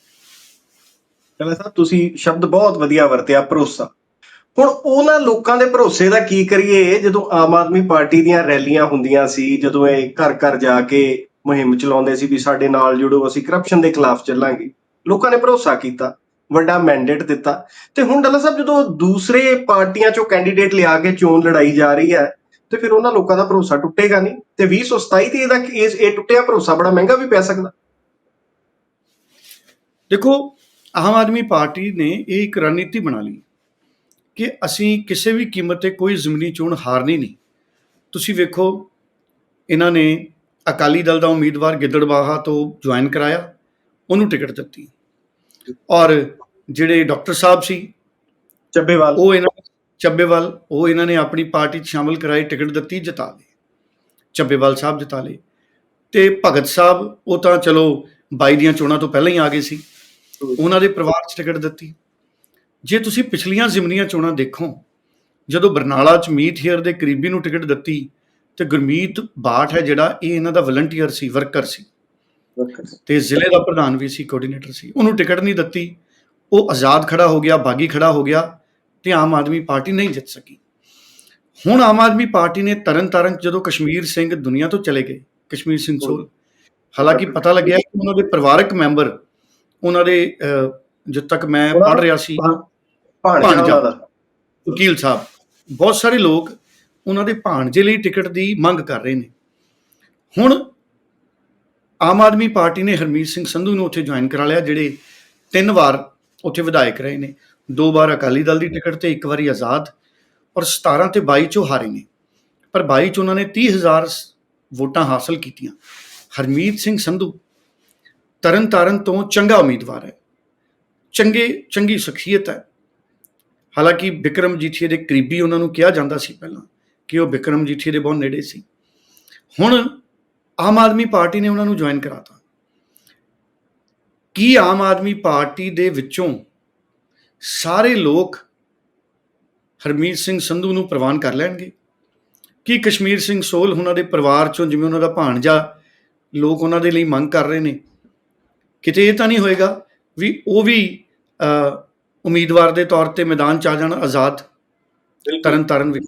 ਚਲੋ ਸਾਹਿਬ ਤੁਸੀਂ ਸ਼ਬਦ ਬਹੁਤ ਵਧੀਆ ਵਰਤਿਆ, ਭਰੋਸਾ। ਹੁਣ ਉਹਨਾਂ ਲੋਕਾਂ ਦੇ ਭਰੋਸੇ ਦਾ ਕੀ ਕਰੀਏ? ਜਦੋਂ ਆਮ ਆਦਮੀ ਪਾਰਟੀ ਦੀਆਂ ਰੈਲੀਆਂ ਹੁੰਦੀਆਂ ਸੀ, ਜਦੋਂ ਇਹ ਘਰ ਘਰ ਜਾ ਕੇ ਮੁਹਿੰਮ ਚਲਾਉਂਦੇ ਸੀ ਵੀ ਸਾਡੇ ਨਾਲ ਜੁੜੋ, ਅਸੀਂ ਕਰਪਸ਼ਨ ਦੇ ਖਿਲਾਫ ਚੱਲਾਂਗੇ। ਲੋਕਾਂ ਨੇ ਭਰੋਸਾ ਕੀਤਾ, ਵੱਡਾ ਮੈਂਡੇਟ ਦਿੱਤਾ। ਤੇ ਹੁਣ ਡੱਲਾ ਸਾਹਿਬ, ਜਦੋਂ ਦੂਸਰੇ ਪਾਰਟੀਆਂ ਚੋਂ ਕੈਂਡੀਡੇਟ ਲਿਆ ਕੇ ਚੋਣ ਲੜਾਈ ਜਾ ਰਹੀ ਹੈ, ਤੇ ਫਿਰ ਉਹਨਾਂ ਲੋਕਾਂ ਦਾ ਭਰੋਸਾ ਟੁੱਟੇਗਾ ਨਹੀਂ? ਤੇ 2027 ਤੇ ਇਹਦਾ ਇਸ ਇਹ ਟੁੱਟਿਆ ਭਰੋਸਾ ਬੜਾ ਮਹਿੰਗਾ ਵੀ ਪੈ ਸਕਦਾ। ਦੇਖੋ, ਆਮ ਆਦਮੀ ਪਾਰਟੀ ਨੇ ਇਹ ਇੱਕ ਰਣਨੀਤੀ ਬਣਾ ਲਈ। ਕਿ ਅਸੀਂ ਕਿਸੇ ਵੀ ਕੀਮਤ ਤੇ ਕੋਈ ਜ਼ਮੀਨੀ ਚੋਣ ਹਾਰਨੀ ਨਹੀਂ। ਤੁਸੀਂ ਵੇਖੋ ਇਹਨਾਂ ਨੇ ਅਕਾਲੀ ਦਲ ਦਾ ਉਮੀਦਵਾਰ ਗਿੱਦੜਬਾਹਾ ਤੋਂ ਜੁਆਇਨ ਕਰਾਇਆ ਉਹਨੂੰ ਟਿਕਟ ਦਿੱਤੀ। ਔਰ ਜਿਹੜੇ ਡਾਕਟਰ ਸਾਹਿਬ ਸੀ ਚੱਬੇਵਾਲ। ਉਹ ਇਹਨਾਂ ਚੱਬੇਵਾਲ ਉਹ ਇਹਨਾਂ ਨੇ ਆਪਣੀ ਪਾਰਟੀ 'ਚ ਸ਼ਾਮਲ ਕਰਾਈ ਟਿਕਟ ਦਿੱਤੀ ਜਿਤਾ ਲਏ। ਚੱਬੇਵਾਲ ਸਾਹਿਬ ਜਿਤਾ ਲਏ। ਤੇ ਭਗਤ ਸਾਹਿਬ ਉਹ ਤਾਂ ਚਲੋ 22 ਦੀਆਂ ਚੋਣਾਂ ਤੋਂ ਪਹਿਲਾਂ ਹੀ ਆ ਗਏ ਸੀ। ਉਹਨਾਂ ਦੇ ਪਰਿਵਾਰ 'ਚ ਟਿਕਟ ਦਿੱਤੀ। ਜੇ ਤੁਸੀਂ ਪਿਛਲੀਆਂ ਜ਼ਿਮਨੀਆਂ ਚੋਣਾਂ ਦੇਖੋ ਜਦੋਂ ਬਰਨਾਲਾ 'ਚ ਮੀਤ ਹੇਅਰ ਦੇ ਕਰੀਬੀ ਨੂੰ ਟਿਕਟ ਦਿੱਤੀ ਤੇ ਗੁਰਮੀਤ ਬਾਠ ਹੈ ਜਿਹੜਾ ਇਹ ਇਹਨਾਂ ਦਾ ਵਲੰਟੀਅਰ ਸੀ ਵਰਕਰ ਸੀ। ਤੇ ਜ਼ਿਲ੍ਹੇ ਦਾ ਪ੍ਰਧਾਨ ਵੀ ਸੀ ਕੋਆਰਡੀਨੇਟਰ ਸੀ। ਉਹਨੂੰ ਟਿਕਟ ਨਹੀਂ ਦਿੱਤੀ। ਉਹ ਆਜ਼ਾਦ ਖੜਾ ਹੋ ਗਿਆ ਬਾਗੀ ਖੜਾ ਹੋ ਗਿਆ ਤੇ ਆਮ ਆਦਮੀ ਪਾਰਟੀ ਨਹੀਂ ਜਿੱਤ ਸਕੀ। ਹੁਣ ਆਮ ਆਦਮੀ ਪਾਰਟੀ ਨੇ ਤਰਨ ਤਾਰਨ 'ਚ ਜਦੋਂ ਕਸ਼ਮੀਰ ਸਿੰਘ ਦੁਨੀਆ ਤੋਂ ਚਲੇ ਗਏ ਕਸ਼ਮੀਰ ਸਿੰਘ ਸੋਲ ਹਾਲਾਂਕਿ ਪਤਾ ਲੱਗਿਆ ਕਿ ਉਹਨਾਂ ਦੇ ਪਰਿਵਾਰਕ ਮੈਂਬਰ ਉਹਨਾਂ ਦੇ ਜਦ ਤੱਕ ਮੈਂ ਪੜ੍ਹ ਰਿਹਾ ਸੀ ਭਾਣਜਾ ਦਾ ਵਕੀਲ ਸਾਹਿਬ ਬਹੁਤ ਸਾਰੇ ਲੋਕ ਉਹਨਾਂ ਦੇ ਭਾਣਜੇ ਲਈ ਟਿਕਟ ਦੀ ਮੰਗ ਕਰ ਰਹੇ ਨੇ। ਹੁਣ ਆਮ ਆਦਮੀ ਪਾਰਟੀ ਨੇ ਹਰਮੀਤ ਸਿੰਘ ਸੰਧੂ ਨੂੰ ਉੱਥੇ ਜੁਆਇਨ ਕਰਾ ਲਿਆ ਜਿਹੜੇ ਤਿੰਨ ਵਾਰ ਉੱਥੇ ਵਿਧਾਇਕ ਰਹੇ ਨੇ। ਦੋ ਵਾਰ ਅਕਾਲੀ ਦਲ ਦੀ ਟਿਕਟ ਤੇ ਇੱਕ ਵਾਰੀ ਆਜ਼ਾਦ ਔਰ 17 ਤੇ 22 ਚੋਂ ਹਾਰੇ ਨੇ। ਪਰ 22 ਚ ਉਹਨਾਂ ਨੇ 30000 ਵੋਟਾਂ ਹਾਸਲ ਕੀਤੀਆਂ। ਹਰਮੀਤ ਸਿੰਘ ਸੰਧੂ ਤਰਨ ਤਾਰਨ ਤੋਂ ਚੰਗਾ ਉਮੀਦਵਾਰ ਹੈ। ਚੰਗੇ, ਚੰਗੀ ਸ਼ਖਸੀਅਤ ਹੈ। ਹਾਲਾਂਕਿ ਵਿਕਰਮ ਜੀਠੀਏ ਦੇ ਕਰੀਬੀ ਉਹਨਾਂ ਨੂੰ ਕਿਹਾ ਜਾਂਦਾ ਸੀ ਪਹਿਲਾਂ ਕਿ ਉਹ ਵਿਕਰਮ ਜੀਠੀਏ ਦੇ ਬਹੁਤ ਨੇੜੇ ਸੀ। ਹੁਣ ਆਮ ਆਦਮੀ ਪਾਰਟੀ ਨੇ ਉਹਨਾਂ ਨੂੰ ਜੁਆਇਨ ਕਰਾਤਾ। ਕੀ ਆਮ ਆਦਮੀ ਪਾਰਟੀ ਦੇ ਵਿੱਚੋਂ ਸਾਰੇ ਲੋਕ ਹਰਮੀਤ ਸਿੰਘ ਸੰਧੂ ਨੂੰ ਪ੍ਰਵਾਨ ਕਰ ਲੈਣਗੇ? ਕੀ ਕਸ਼ਮੀਰ ਸਿੰਘ ਸੋਲ ਉਹਨਾਂ ਦੇ ਪਰਿਵਾਰ ਚੋਂ ਜਿਵੇਂ ਉਹਨਾਂ ਦਾ ਭਾਣਜਾ ਲੋਕ ਉਹਨਾਂ ਦੇ ਲਈ ਮੰਗ ਕਰ ਰਹੇ ਨੇ? ਕਿਤੇ ਇਹ ਤਾਂ ਨਹੀਂ ਹੋਏਗਾ ਵੀ ਉਹ ਵੀ ਉਮੀਦਵਾਰ ਦੇ ਤੌਰ ਤੇ ਮੈਦਾਨ ਚ ਆ ਜਾਣ ਆਜ਼ਾਦ ਤਰਨ ਤਾਰਨ ਵਿੱਚ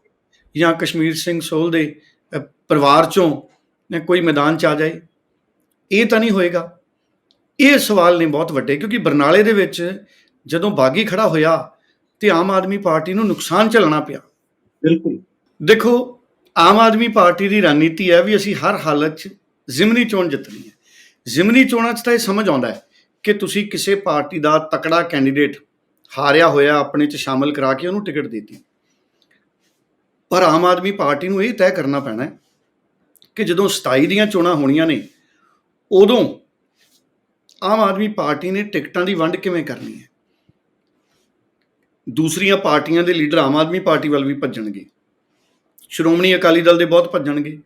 ਜਾਂ ਕਸ਼ਮੀਰ ਸਿੰਘ ਸੋਲ ਦੇ ਪਰਿਵਾਰ ਚੋਂ ਨੇ ਕੋਈ ਮੈਦਾਨ ਚ ਆ ਜਾਏ ਇਹ ਤਾਂ ਨਹੀਂ ਹੋਏਗਾ। ਇਹ ਸਵਾਲ ਨੇ ਬਹੁਤ ਵੱਡੇ ਕਿਉਂਕਿ ਬਰਨਾਲੇ ਦੇ ਵਿੱਚ ਜਦੋਂ ਬਾਗੀ ਖੜਾ ਹੋਇਆ ਤੇ ਆਮ ਆਦਮੀ ਪਾਰਟੀ ਨੂੰ ਨੁਕਸਾਨ ਝੱਲਣਾ ਪਿਆ। ਬਿਲਕੁਲ। ਦੇਖੋ ਆਮ ਆਦਮੀ ਪਾਰਟੀ ਦੀ ਰਣਨੀਤੀ ਹੈ ਵੀ ਅਸੀਂ ਹਰ ਹਾਲਤ 'ਚ ਜ਼ਿਮਨੀ ਚੋਣ ਜਿੱਤਣੀ ਹੈ। ਜ਼ਿਮਨੀ ਚੋਣਾਂ 'ਚ ਤਾਂ ਇਹ ਸਮਝ ਆਉਂਦਾ ਹੈ ਕਿ ਤੁਸੀਂ ਕਿਸੇ ਪਾਰਟੀ ਦਾ ਤਕੜਾ ਕੈਂਡੀਡੇਟ ਹਾਰਿਆ ਹੋਇਆ ਆਪਣੇ 'ਚ ਸ਼ਾਮਲ ਕਰਾ ਕੇ ਉਹਨੂੰ ਟਿਕਟ ਦਿੱਤੀ। ਪਰ ਆਮ ਆਦਮੀ ਪਾਰਟੀ ਨੂੰ ਇਹ ਤੈਅ ਕਰਨਾ ਪੈਣਾ ਹੈ ਕਿ ਜਦੋਂ 27 ਦੀਆਂ ਚੋਣਾਂ ਹੋਣੀਆਂ ਨੇ, ਉਦੋਂ ਆਮ ਆਦਮੀ ਪਾਰਟੀ ਨੇ ਟਿਕਟਾਂ ਦੀ ਵੰਡ ਕਿਵੇਂ ਕਰਨੀ ਹੈ? ਦੂਸਰੀਆਂ ਪਾਰਟੀਆਂ ਦੇ ਲੀਡਰ ਆਮ ਆਦਮੀ ਪਾਰਟੀ ਵੱਲ ਵੀ ਭੱਜਣਗੇ। ਸ਼੍ਰੋਮਣੀ ਅਕਾਲੀ ਦਲ ਦੇ ਬਹੁਤ ਭੱਜਣਗੇ।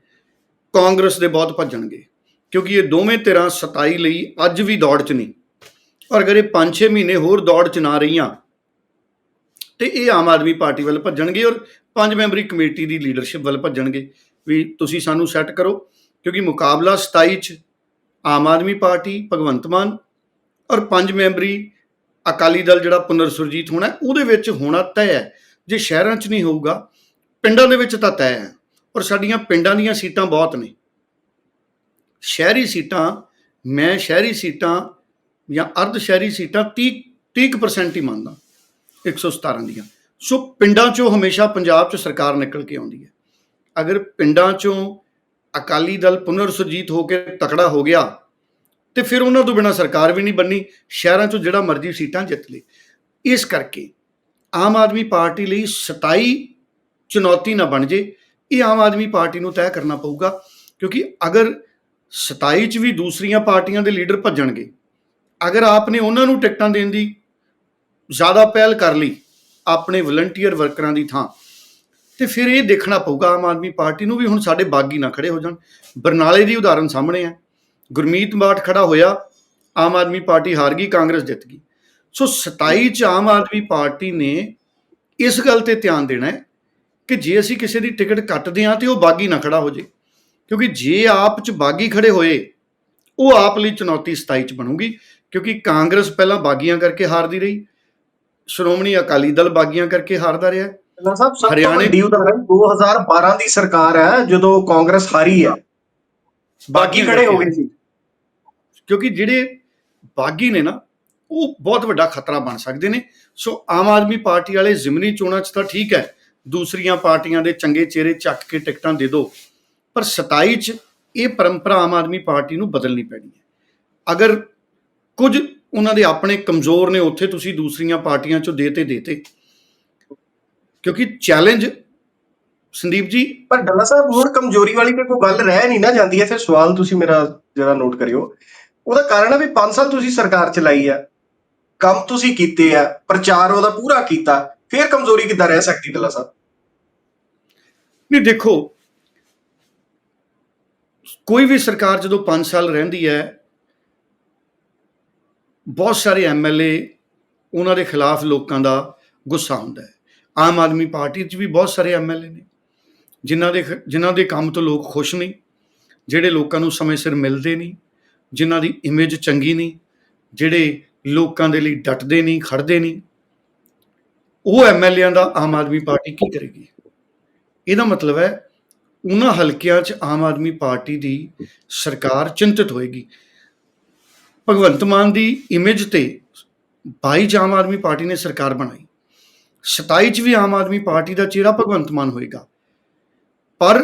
ਕਾਂਗਰਸ ਦੇ ਬਹੁਤ ਭੱਜਣਗੇ। ਕਿਉਂਕਿ ਇਹ ਦੋਵੇਂ ਧਿਰਾਂ 27 ਲਈ ਅੱਜ ਵੀ ਦੌੜ 'ਚ ਨਹੀਂ ਔਰ ਅਗਰ ਇਹ 5-6 ਮਹੀਨੇ ਹੋਰ ਦੌੜ 'ਚ ਨਾ ਰਹੀਆਂ, ਤੇ ਇਹ ਆਮ ਆਦਮੀ ਪਾਰਟੀ ਵੱਲ ਭੱਜਣਗੇ ਔਰ ਪੰਜ ਮੈਂਬਰੀ ਕਮੇਟੀ ਦੀ ਲੀਡਰਸ਼ਿਪ ਵੱਲ ਭੱਜਣਗੇ। ਵੀ ਤੁਸੀਂ ਸਾਨੂੰ ਸੈੱਟ ਕਰੋ, ਕਿਉਂਕਿ ਮੁਕਾਬਲਾ 27 ਚ ਆਮ ਆਦਮੀ ਪਾਰਟੀ, ਭਗਵੰਤ ਮਾਨ ਔਰ ਪੰਜ ਮੈਂਬਰੀ ਅਕਾਲੀ ਦਲ ਜਿਹੜਾ ਪੁਨਰ ਸੁਰਜੀਤ ਹੋਣਾ, ਉਹਦੇ ਵਿੱਚ ਹੋਣਾ ਤੈਅ ਹੈ। ਜੇ ਸ਼ਹਿਰਾਂ 'ਚ ਨਹੀਂ ਹੋਊਗਾ, ਪਿੰਡਾਂ ਦੇ ਵਿੱਚ ਤਾਂ ਤੈਅ ਹੈ। ਔਰ ਸਾਡੀਆਂ ਪਿੰਡਾਂ ਦੀਆਂ ਸੀਟਾਂ ਬਹੁਤ ਨੇ। ਸ਼ਹਿਰੀ ਸੀਟਾਂ, ਮੈਂ ਸ਼ਹਿਰੀ ਸੀਟਾਂ ਜਾਂ ਅਰਧ ਸ਼ਹਿਰੀ ਸੀਟਾਂ 30 30% ਹੀ ਮੰਨਦਾ 117 ਦੀਆਂ। ਸੋ ਪਿੰਡਾਂ 'ਚੋਂ ਹਮੇਸ਼ਾ ਪੰਜਾਬ 'ਚ ਸਰਕਾਰ ਨਿਕਲ ਕੇ ਆਉਂਦੀ ਹੈ। ਅਗਰ ਪਿੰਡਾਂ 'ਚੋਂ ਅਕਾਲੀ ਦਲ ਪੁਨਰ ਸੁਰਜੀਤ ਹੋ ਕੇ ਤਕੜਾ ਹੋ ਗਿਆ, ਤੇ ਫਿਰ ਉਹਨਾਂ ਤੋਂ ਬਿਨਾ ਸਰਕਾਰ ਵੀ ਨਹੀਂ ਬੰਨੀ ਸ਼ਹਿਰਾਂ 'ਚੋਂ ਜਿਹੜਾ ਮਰਜ਼ੀ ਸੀਟਾਂ ਜਿੱਤ ਲੇ। ਇਸ ਕਰਕੇ ਆਮ ਆਦਮੀ ਪਾਰਟੀ ਲਈ 27 ਚੁਣੌਤੀ ਨਾ ਬਣ ਜੇ, ਇਹ ਆਮ ਆਦਮੀ ਪਾਰਟੀ ਨੂੰ ਤੈਅ ਕਰਨਾ ਪਊਗਾ, ਕਿਉਂਕਿ ਅਗਰ 27 ਚ ਵੀ ਦੂਸਰੀਆਂ ਪਾਰਟੀਆਂ ਦੇ ਲੀਡਰ ਭੱਜਣਗੇ ਅਗਰ ਆਪ ਨੇ ਉਹਨਾਂ ਨੂੰ ਟਿਕਟਾਂ ਦੇਣ ਦੀ ਜ਼ਿਆਦਾ ਪਹਿਲ ਕਰ ਲਈ, ਆਪਣੇ ਵਲੰਟੀਅਰ ਵਰਕਰਾਂ ਦੀ ਥਾਂ, ਤੇ ਫਿਰ ਇਹ ਦੇਖਣਾ ਪਊਗਾ ਆਮ ਆਦਮੀ ਪਾਰਟੀ ਨੂੰ ਵੀ ਹੁਣ ਸਾਡੇ ਬਾਗੀ ਨਾ ਖੜੇ ਹੋ ਜਾਣ। ਬਰਨਾਲੇ ਦੀ ਉਦਾਹਰਨ ਸਾਹਮਣੇ ਹੈ। ਗੁਰਮੀਤ ਬਾਠ ਖੜਾ ਹੋਇਆ, ਆਮ ਆਦਮੀ ਪਾਰਟੀ ਹਾਰ ਗਈ, ਕਾਂਗਰਸ ਜਿੱਤ ਗਈ। ਸੋ 27 ਚ ਆਮ ਆਦਮੀ ਪਾਰਟੀ ਨੇ ਇਸ ਗੱਲ ਤੇ ਧਿਆਨ ਦੇਣਾ ਹੈ ਕਿ ਜੇ ਅਸੀਂ ਕਿਸੇ ਦੀ ਟਿਕਟ ਕੱਟਦੇ ਹਾਂ ਤੇ ਉਹ ਬਾਗੀ ਨਾ ਖੜਾ ਹੋ ਜੇ। ਕਿਉਂਕਿ ਜੇ ਆਪ ਚ ਬਾਗੀ ਖੜੇ ਹੋਏ, ਉਹ ਆਪ ਲਈ ਚੁਣੌਤੀ 27 ਚ ਬਣੂਗੀ। ਕਿਉਂਕਿ ਕਾਂਗਰਸ ਪਹਿਲਾਂ ਬਾਗੀਆਂ ਕਰਕੇ ਹਾਰਦੀ ਰਹੀ ਸ਼੍ਰੋਮਣੀ ਅਕਾਲੀ ਦਲ ਬਾਗੀਆਂ ਕਰਕੇ ਹਾਰਦਾ ਰਿਹਾ। ਢਿੱਲੋਂ ਸਾਹਿਬ ਸਭ ਤੋਂ ਹਰਿਆਣੇ- ਵੱਡੀ ਉਦਾਹਰਨ 2012 ਦੀ ਸਰਕਾਰ ਹੈ ਜਦੋਂ ਕਾਂਗਰਸ ਹਾਰੀ ਹੈ। ਬਾਕੀ ਖੜੇ ਹੋ ਗਏ ਸੀ। ਕਿਉਂਕਿ ਜਿਹੜੇ ਬਾਗੀ ਨੇ ਨਾ ਉਹ ਬਹੁਤ ਵੱਡਾ ਖਤਰਾ ਬਣ ਸਕਦੇ ਨੇ। ਸੋ ਆਮ ਆਦਮੀ ਪਾਰਟੀ ਵਾਲੇ ਜ਼ਿਮਨੀ ਚੋਣਾਂ 'ਚ ਤਾਂ ਠੀਕ ਹੈ ਦੂਸਰੀਆਂ ਪਾਰਟੀਆਂ ਦੇ ਚੰਗੇ ਚਿਹਰੇ ਚੱਕ ਕੇ ਟਿਕਟਾਂ ਦੇ ਦਿਓ ਪਰ 27 'ਚ ਇਹ ਪਰੰਪਰਾ ਆਮ ਆਦਮੀ ਪਾਰਟੀ ਨੂੰ ਬਦਲਣੀ ਪੈਣੀ ਹੈ। ਅਗਰ ਕੁਝ ਉਹਨਾਂ ਦੇ ਆਪਣੇ ਕਮਜ਼ੋਰ ਨੇ ਉੱਥੇ ਤੁਸੀਂ ਦੂਸਰੀਆਂ ਪਾਰਟੀਆਂ 'ਚੋਂ ਦੇਤੇ ਦੇਤੇ। ਕਿਉਂਕਿ ਚੈਲੰਜ ਸੰਦੀਪ ਜੀ ਪਰ ਡੱਲਾ ਸਾਹਿਬ ਹੁਣ ਕਮਜ਼ੋਰੀ ਵਾਲੀ ਤੇ ਕੋਈ ਗੱਲ ਰਹਿ ਨਹੀਂ ਨਾ ਜਾਂਦੀ ਹੈ। ਫਿਰ ਸਵਾਲ ਤੁਸੀਂ ਮੇਰਾ ਜਰਾ ਨੋਟ ਕਰਿਓ। ਉਹਦਾ ਕਾਰਨ ਹੈ ਵੀ 5 ਸਾਲ ਤੁਸੀਂ ਸਰਕਾਰ ਚਲਾਈ ਆ। ਕੰਮ ਤੁਸੀਂ ਕੀਤੇ ਆ। ਪ੍ਰਚਾਰ ਉਹਦਾ ਪੂਰਾ ਕੀਤਾ। ਫਿਰ ਕਮਜ਼ੋਰੀ ਕਿੱਦਾਂ ਰਹਿ ਸਕਦੀ ਡੱਲਾ ਸਾਹਿਬ? ਨਹੀਂ ਦੇਖੋ। ਕੋਈ ਵੀ ਸਰਕਾਰ ਜਦੋਂ 5 ਸਾਲ ਰਹਿੰਦੀ ਹੈ ਬਹੁਤ ਸਾਰੇ ਐਮਐਲਏ ਉਹਨਾਂ ਦੇ ਖਿਲਾਫ ਲੋਕਾਂ ਦਾ ਗੁੱਸਾ ਹੁੰਦਾ ਹੈ। ਆਮ ਆਦਮੀ ਪਾਰਟੀ 'ਚ ਵੀ ਬਹੁਤ ਸਾਰੇ ਐਮਐਲਏ ਨੇ, ਜਿਨ੍ਹਾਂ ਦੇ ਖ- ਜਿਨ੍ਹਾਂ ਦੇ ਕੰਮ ਤੋਂ ਲੋਕ ਖੁਸ਼ ਨਹੀਂ, ਜਿਹੜੇ ਲੋਕਾਂ ਨੂੰ ਸਮੇਂ ਸਿਰ ਮਿਲਦੇ ਨਹੀਂ, ਜਿਨ੍ਹਾਂ ਦੀ ਇਮੇਜ ਚੰਗੀ ਨਹੀਂ, ਜਿਹੜੇ ਲੋਕਾਂ ਦੇ ਲਈ ਡਟਦੇ ਨਹੀਂ ਖੜਦੇ ਨਹੀਂ, ਉਹ ਐਮਐਲਏਆਂ ਦਾ ਆਮ ਆਦਮੀ ਪਾਰਟੀ ਕੀ ਕਰੇਗੀ? ਇਹਦਾ ਮਤਲਬ ਹੈ, ਉਹਨਾਂ ਹਲਕਿਆਂ 'ਚ ਆਮ ਆਦਮੀ ਪਾਰਟੀ ਦੀ ਸਰਕਾਰ ਚਿੰਤਤ ਹੋਏਗੀ। ਭਗਵੰਤ ਮਾਨ ਦੀ ਇਮੇਜ ਤੇ 22 ਚ ਆਮ ਆਦਮੀ ਪਾਰਟੀ ਨੇ ਸਰਕਾਰ ਬਣਾਈ। 27 ਚ ਵੀ ਆਮ ਆਦਮੀ ਪਾਰਟੀ ਦਾ ਚਿਹਰਾ ਭਗਵੰਤ ਮਾਨ ਹੋਏਗਾ। ਪਰ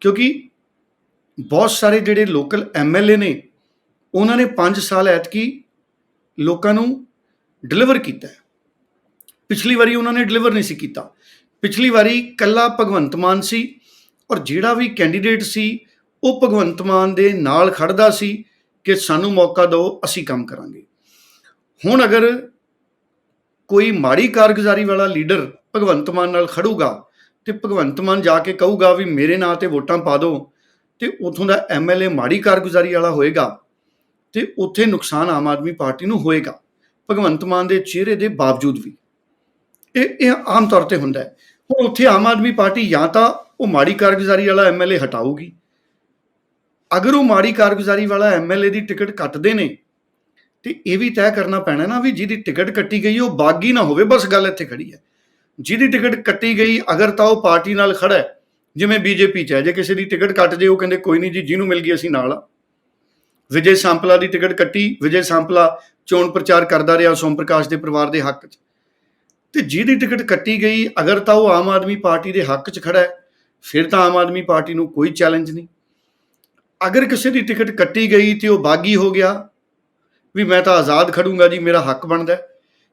ਕਿਉਂਕਿ ਬਹੁਤ ਸਾਰੇ ਜਿਹੜੇ ਲੋਕਲ ਐਮਐਲਏ ਨੇ, ਉਹਨਾਂ ਨੇ 5 ਸਾਲ ਐਤਕੀ ਲੋਕਾਂ ਨੂੰ ਡਿਲੀਵਰ ਕੀਤਾ ਪਿਛਲੀ ਵਾਰੀ ਉਹਨਾਂ ਨੇ ਡਿਲੀਵਰ ਨਹੀਂ ਸੀ ਕੀਤਾ। ਪਿਛਲੀ ਵਾਰੀ ਕੱਲਾ ਭਗਵੰਤ ਮਾਨ ਸੀ ਔਰ ਜਿਹੜਾ ਵੀ ਕੈਂਡੀਡੇਟ ਸੀ, ਉਹ ਭਗਵੰਤ ਮਾਨ ਦੇ ਨਾਲ ਖੜਦਾ ਸੀ। ਕਿ ਸਾਨੂੰ ਮੌਕਾ ਦਿਓ, ਅਸੀਂ ਕੰਮ ਕਰਾਂਗੇ। ਹੁਣ ਅਗਰ ਕੋਈ ਮਾੜੀ ਕਾਰਗੁਜ਼ਾਰੀ ਵਾਲਾ ਲੀਡਰ ਭਗਵੰਤ ਮਾਨ ਨਾਲ ਖੜੂਗਾ ਤੇ ਭਗਵੰਤ ਮਾਨ ਜਾ ਕੇ ਕਹੂਗਾ ਵੀ ਮੇਰੇ ਨਾਂ ਤੇ ਵੋਟਾਂ ਪਾ ਦਿਓ, ਤੇ ਉਥੋਂ ਦਾ ਐਮਐਲਏ ਮਾੜੀ ਕਾਰਗੁਜ਼ਾਰੀ ਵਾਲਾ ਹੋਏਗਾ ਤੇ ਉੱਥੇ ਨੁਕਸਾਨ ਆਮ ਆਦਮੀ ਪਾਰਟੀ ਨੂੰ ਹੋਏਗਾ, ਭਗਵੰਤ ਮਾਨ ਦੇ ਚਿਹਰੇ ਦੇ ਬਾਵਜੂਦ ਵੀ। ਇਹ ਇਹ ਆਮ ਤੌਰ ਤੇ ਹੁੰਦਾ ਹੈ। ਹੁਣ ਉੱਥੇ ਆਮ ਆਦਮੀ ਪਾਰਟੀ ਜਾਂ ਤਾਂ ਉਹ ਮਾੜੀ ਕਾਰਗੁਜ਼ਾਰੀ ਵਾਲਾ ਐਮਐਲਏ ਹਟਾਊਗੀ। ਅਗਰ ਉਹ ਮਾੜੀ ਕਾਰਗੁਜ਼ਾਰੀ ਵਾਲਾ ਐਮਐਲਏ ਦੀ ਟਿਕਟ ਕੱਟਦੇ ਨੇ, ਤੇ ਇਹ ਵੀ ਤੈਅ ਕਰਨਾ ਪੈਣਾ ਨਾ ਵੀ ਜਿਹਦੀ ਟਿਕਟ ਕੱਟੀ ਗਈ, ਉਹ ਬਾਗੀ ਨਾ ਹੋਵੇ, ਬਸ ਗੱਲ ਇੱਥੇ ਖੜੀ ਹੈ। ਜਿਹਦੀ ਟਿਕਟ ਕੱਟੀ ਗਈ, ਅਗਰ ਤਾਂ ਉਹ ਪਾਰਟੀ ਨਾਲ ਖੜਾ ਹੈ, ਜਿਵੇਂ ਬੀਜੇਪੀ ਚ ਹੈ, ਜੇ ਕਿਸੇ ਦੀ ਟਿਕਟ ਕੱਟ ਜੇ, ਉਹ ਕਹਿੰਦੇ ਕੋਈ ਨਹੀਂ ਜੀ, ਜਿਹਨੂੰ ਮਿਲ ਗਈ ਅਸੀਂ ਨਾਲ ਆ। ਵਿਜੇ ਸੰਪਲਾ ਦੀ ਟਿਕਟ ਕੱਟੀ, ਵਿਜੇ ਸੰਪਲਾ ਚੋਣ ਪ੍ਰਚਾਰ ਕਰਦਾ ਰਿਹਾ ਸੋਮ ਪ੍ਰਕਾਸ਼ ਦੇ ਪਰਿਵਾਰ ਦੇ ਹੱਕ 'ਚ। ਤੇ ਜਿਹਦੀ ਟਿਕਟ ਕੱਟੀ ਗਈ, ਅਗਰ ਤਾਂ ਉਹ ਆਮ ਆਦਮੀ ਪਾਰਟੀ ਦੇ ਹੱਕ 'ਚ ਖੜਾ ਹੈ, ਫਿਰ ਤਾਂ ਆਮ ਆਦਮੀ ਪਾਰਟੀ ਨੂੰ ਕੋਈ ਚੈਲੰਜ ਨਹੀਂ। ਅਗਰ ਕਿਸੇ ਦੀ ਟਿਕਟ ਕੱਟੀ ਗਈ ਤੇ ਉਹ ਬਾਗੀ ਹੋ ਗਿਆ, ਵੀ ਮੈਂ ਤਾਂ ਆਜ਼ਾਦ ਖੜੂੰਗਾ ਜੀ, ਮੇਰਾ ਹੱਕ ਬਣਦਾ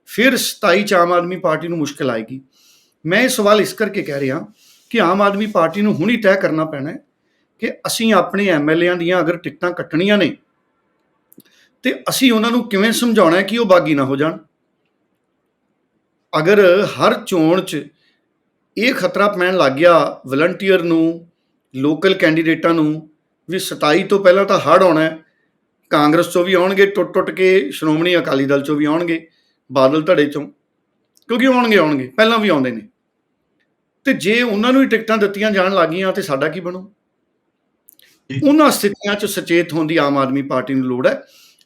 ਫਿਰ 27 ਚ ਆਮ ਆਦਮੀ ਪਾਰਟੀ ਨੂੰ ਮੁਸ਼ਕਲ ਆਏਗੀ। ਮੈਂ ਇਹ ਸਵਾਲ ਇਸ ਕਰਕੇ ਕਹਿ ਰਿਹਾ ਕਿ ਆਮ ਆਦਮੀ ਪਾਰਟੀ ਨੂੰ ਹੁਣੀ ਤੈਅ ਕਰਨਾ ਪੈਣਾ ਹੈ ਕਿ ਅਸੀਂ ਆਪਣੇ ਐਮਐਲਏਆਂ ਦੀਆਂ ਅਗਰ ਟਿਕਟਾਂ ਕੱਟਣੀਆਂ ਨੇ, ਤੇ ਅਸੀਂ ਉਹਨਾਂ ਨੂੰ ਕਿਵੇਂ ਸਮਝਾਉਣਾ ਹੈ ਕਿ ਉਹ ਬਾਗੀ ਨਾ ਹੋ ਜਾਣ? ਅਗਰ ਹਰ ਚੋਣ 'ਚ ਇਹ ਖਤਰਾ ਪੈਣ ਲੱਗ ਗਿਆ ਵਲੰਟੀਅਰ ਨੂੰ, ਲੋਕਲ ਕੈਂਡੀਡੇਟਾਂ ਨੂੰ ਵੀ 27 ਤੋਂ ਪਹਿਲਾਂ ਤਾਂ ਹੜ ਆਉਣਾ ਹੈ। ਕਾਂਗਰਸ ਚੋਂ ਵੀ ਆਉਣਗੇ ਟੁੱਟ ਟੁੱਟ ਕੇ ਸ਼੍ਰੋਮਣੀ ਅਕਾਲੀ ਦਲ ਚੋਂ ਵੀ ਆਉਣਗੇ, ਬਾਦਲ ਧੜੇ ਚੋਂ, ਕਿਉਂਕਿ ਆਉਣਗੇ ਆਉਣਗੇ, ਪਹਿਲਾਂ ਵੀ ਆਉਂਦੇ ਨੇ। ਤੇ ਜੇ ਉਹਨਾਂ ਨੂੰ ਹੀ ਟਿਕਟਾਂ ਦਿੱਤੀਆਂ ਜਾਣ ਲੱਗੀਆਂ, ਤੇ ਸਾਡਾ ਕੀ ਬਣੂ? ਉਹਨਾਂ ਸਥਿਤੀਆਂ 'ਚ ਸੁਚੇਤ ਹੋਣ ਦੀ ਆਮ ਆਦਮੀ ਪਾਰਟੀ ਨੂੰ ਲੋੜ ਹੈ।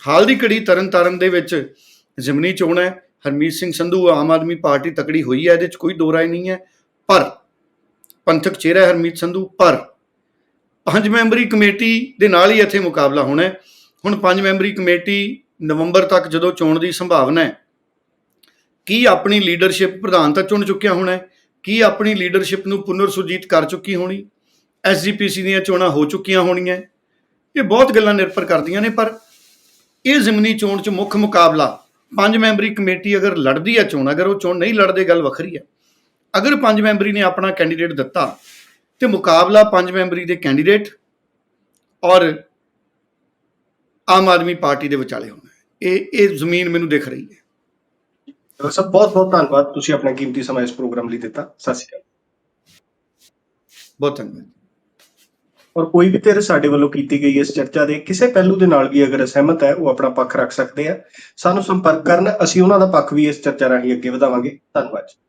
ਹਾਲ ਦੀ ਘੜੀ ਤਰਨਤਾਰਨ ਦੇ ਵਿੱਚ ਜ਼ਿਮਨੀ ਚੋਣ ਹੈ, ਹਰਮੀਤ ਸਿੰਘ ਸੰਧੂ, ਆਮ ਆਦਮੀ ਪਾਰਟੀ ਤਕੜੀ ਹੋਈ ਹੈ, ਇਹਦੇ 'ਚ ਕੋਈ ਦੋ ਰਾਏ ਨਹੀਂ ਹੈ। ਪਰ, ਪੰਥਕ ਚਿਹਰਾ ਹਰਮੀਤ ਸੰਧੂ, ਪਰ ਪੰਜ ਮੈਂਬਰੀ ਕਮੇਟੀ ਦੇ ਨਾਲ ਹੀ ਇੱਥੇ ਮੁਕਾਬਲਾ ਹੋਣਾ ਹੈ। ਹੁਣ ਪੰਜ ਮੈਂਬਰੀ ਕਮੇਟੀ ਨਵੰਬਰ ਤੱਕ ਜਦੋਂ ਚੋਣ ਦੀ ਸੰਭਾਵਨਾ ਹੈ, ਕੀ ਆਪਣੀ ਲੀਡਰਸ਼ਿਪ ਪ੍ਰਧਾਨ ਤਾਂ ਚੁਣ ਚੁੱਕਿਆ ਹੋਣਾ ਹੈ? ਕੀ ਆਪਣੀ ਲੀਡਰਸ਼ਿਪ ਨੂੰ ਪੁਨਰ ਸੁਰਜੀਤ ਕਰ ਚੁੱਕੀ ਹੋਣੀ? ਐਸਜੀਪੀਸੀ ਦੀਆਂ ਚੋਣਾਂ ਹੋ ਚੁੱਕੀਆਂ ਹੋਣੀਆਂ ਇਹ ਬਹੁਤ ਗੱਲਾਂ ਨਿਰਭਰ ਕਰਦੀਆਂ ਨੇ, ਪਰ ਇਹ ਜ਼ਿਮਨੀ ਚੋਣ 'ਚ ਮੁੱਖ ਮੁਕਾਬਲਾ ਪੰਜ ਮੈਂਬਰੀ ਕਮੇਟੀ ਅਗਰ ਲੜਦੀ ਹੈ ਚੋਣ, ਅਗਰ ਉਹ ਚੋਣ ਨਹੀਂ ਲੜਦੇ, ਗੱਲ ਵੱਖਰੀ ਹੈ। ਅਗਰ ਪੰਜ ਮੈਂਬਰੀ ਨੇ ਆਪਣਾ ਕੈਂਡੀਡੇਟ ਦਿੱਤਾ ਤੇ ਮੁਕਾਬਲਾ ਪੰਜ ਮੈਂਬਰੀ ਦੇ ਕੈਂਡੀਡੇਟ ਔਰ ਆਮ ਆਦਮੀ ਪਾਰਟੀ ਦੇ ਵਿਚਾਲੇ ਹੋਣਾ ਹੈ। ਇਹ ਇਹ ਜ਼ਮੀਨ ਮੈਨੂੰ ਦਿਖ ਰਹੀ ਹੈ। ਡਾਕਟਰ ਸਾਹਿਬ ਬਹੁਤ ਬਹੁਤ ਧੰਨਵਾਦ। ਤੁਸੀਂ ਆਪਣਾ ਕੀਮਤੀ ਸਮਾਂ ਇਸ ਪ੍ਰੋਗਰਾਮ ਲਈ ਦਿੱਤਾ। ਸਤਿ ਸ਼੍ਰੀ ਅਕਾਲ। ਬਹੁਤ ਧੰਨਵਾਦ। ਔਰ ਕੋਈ ਵੀ ਧਿਰ ਸਾਡੇ ਵੱਲੋਂ ਕੀਤੀ ਗਈ ਇਸ ਚਰਚਾ ਦੇ ਕਿਸੇ ਪਹਿਲੂ ਦੇ ਨਾਲ ਵੀ ਅਗਰ ਅਸਹਿਮਤ ਹੈ ਉਹ ਆਪਣਾ ਪੱਖ ਰੱਖ ਸਕਦੇ ਆ। ਸਾਨੂੰ ਸੰਪਰਕ ਕਰਨ ਅਸੀਂ ਉਹਨਾਂ ਦਾ ਪੱਖ ਵੀ ਇਸ ਚਰਚਾ ਰਾਹੀਂ ਅੱਗੇ ਵਧਾਵਾਂਗੇ। ਧੰਨਵਾਦ ਜੀ।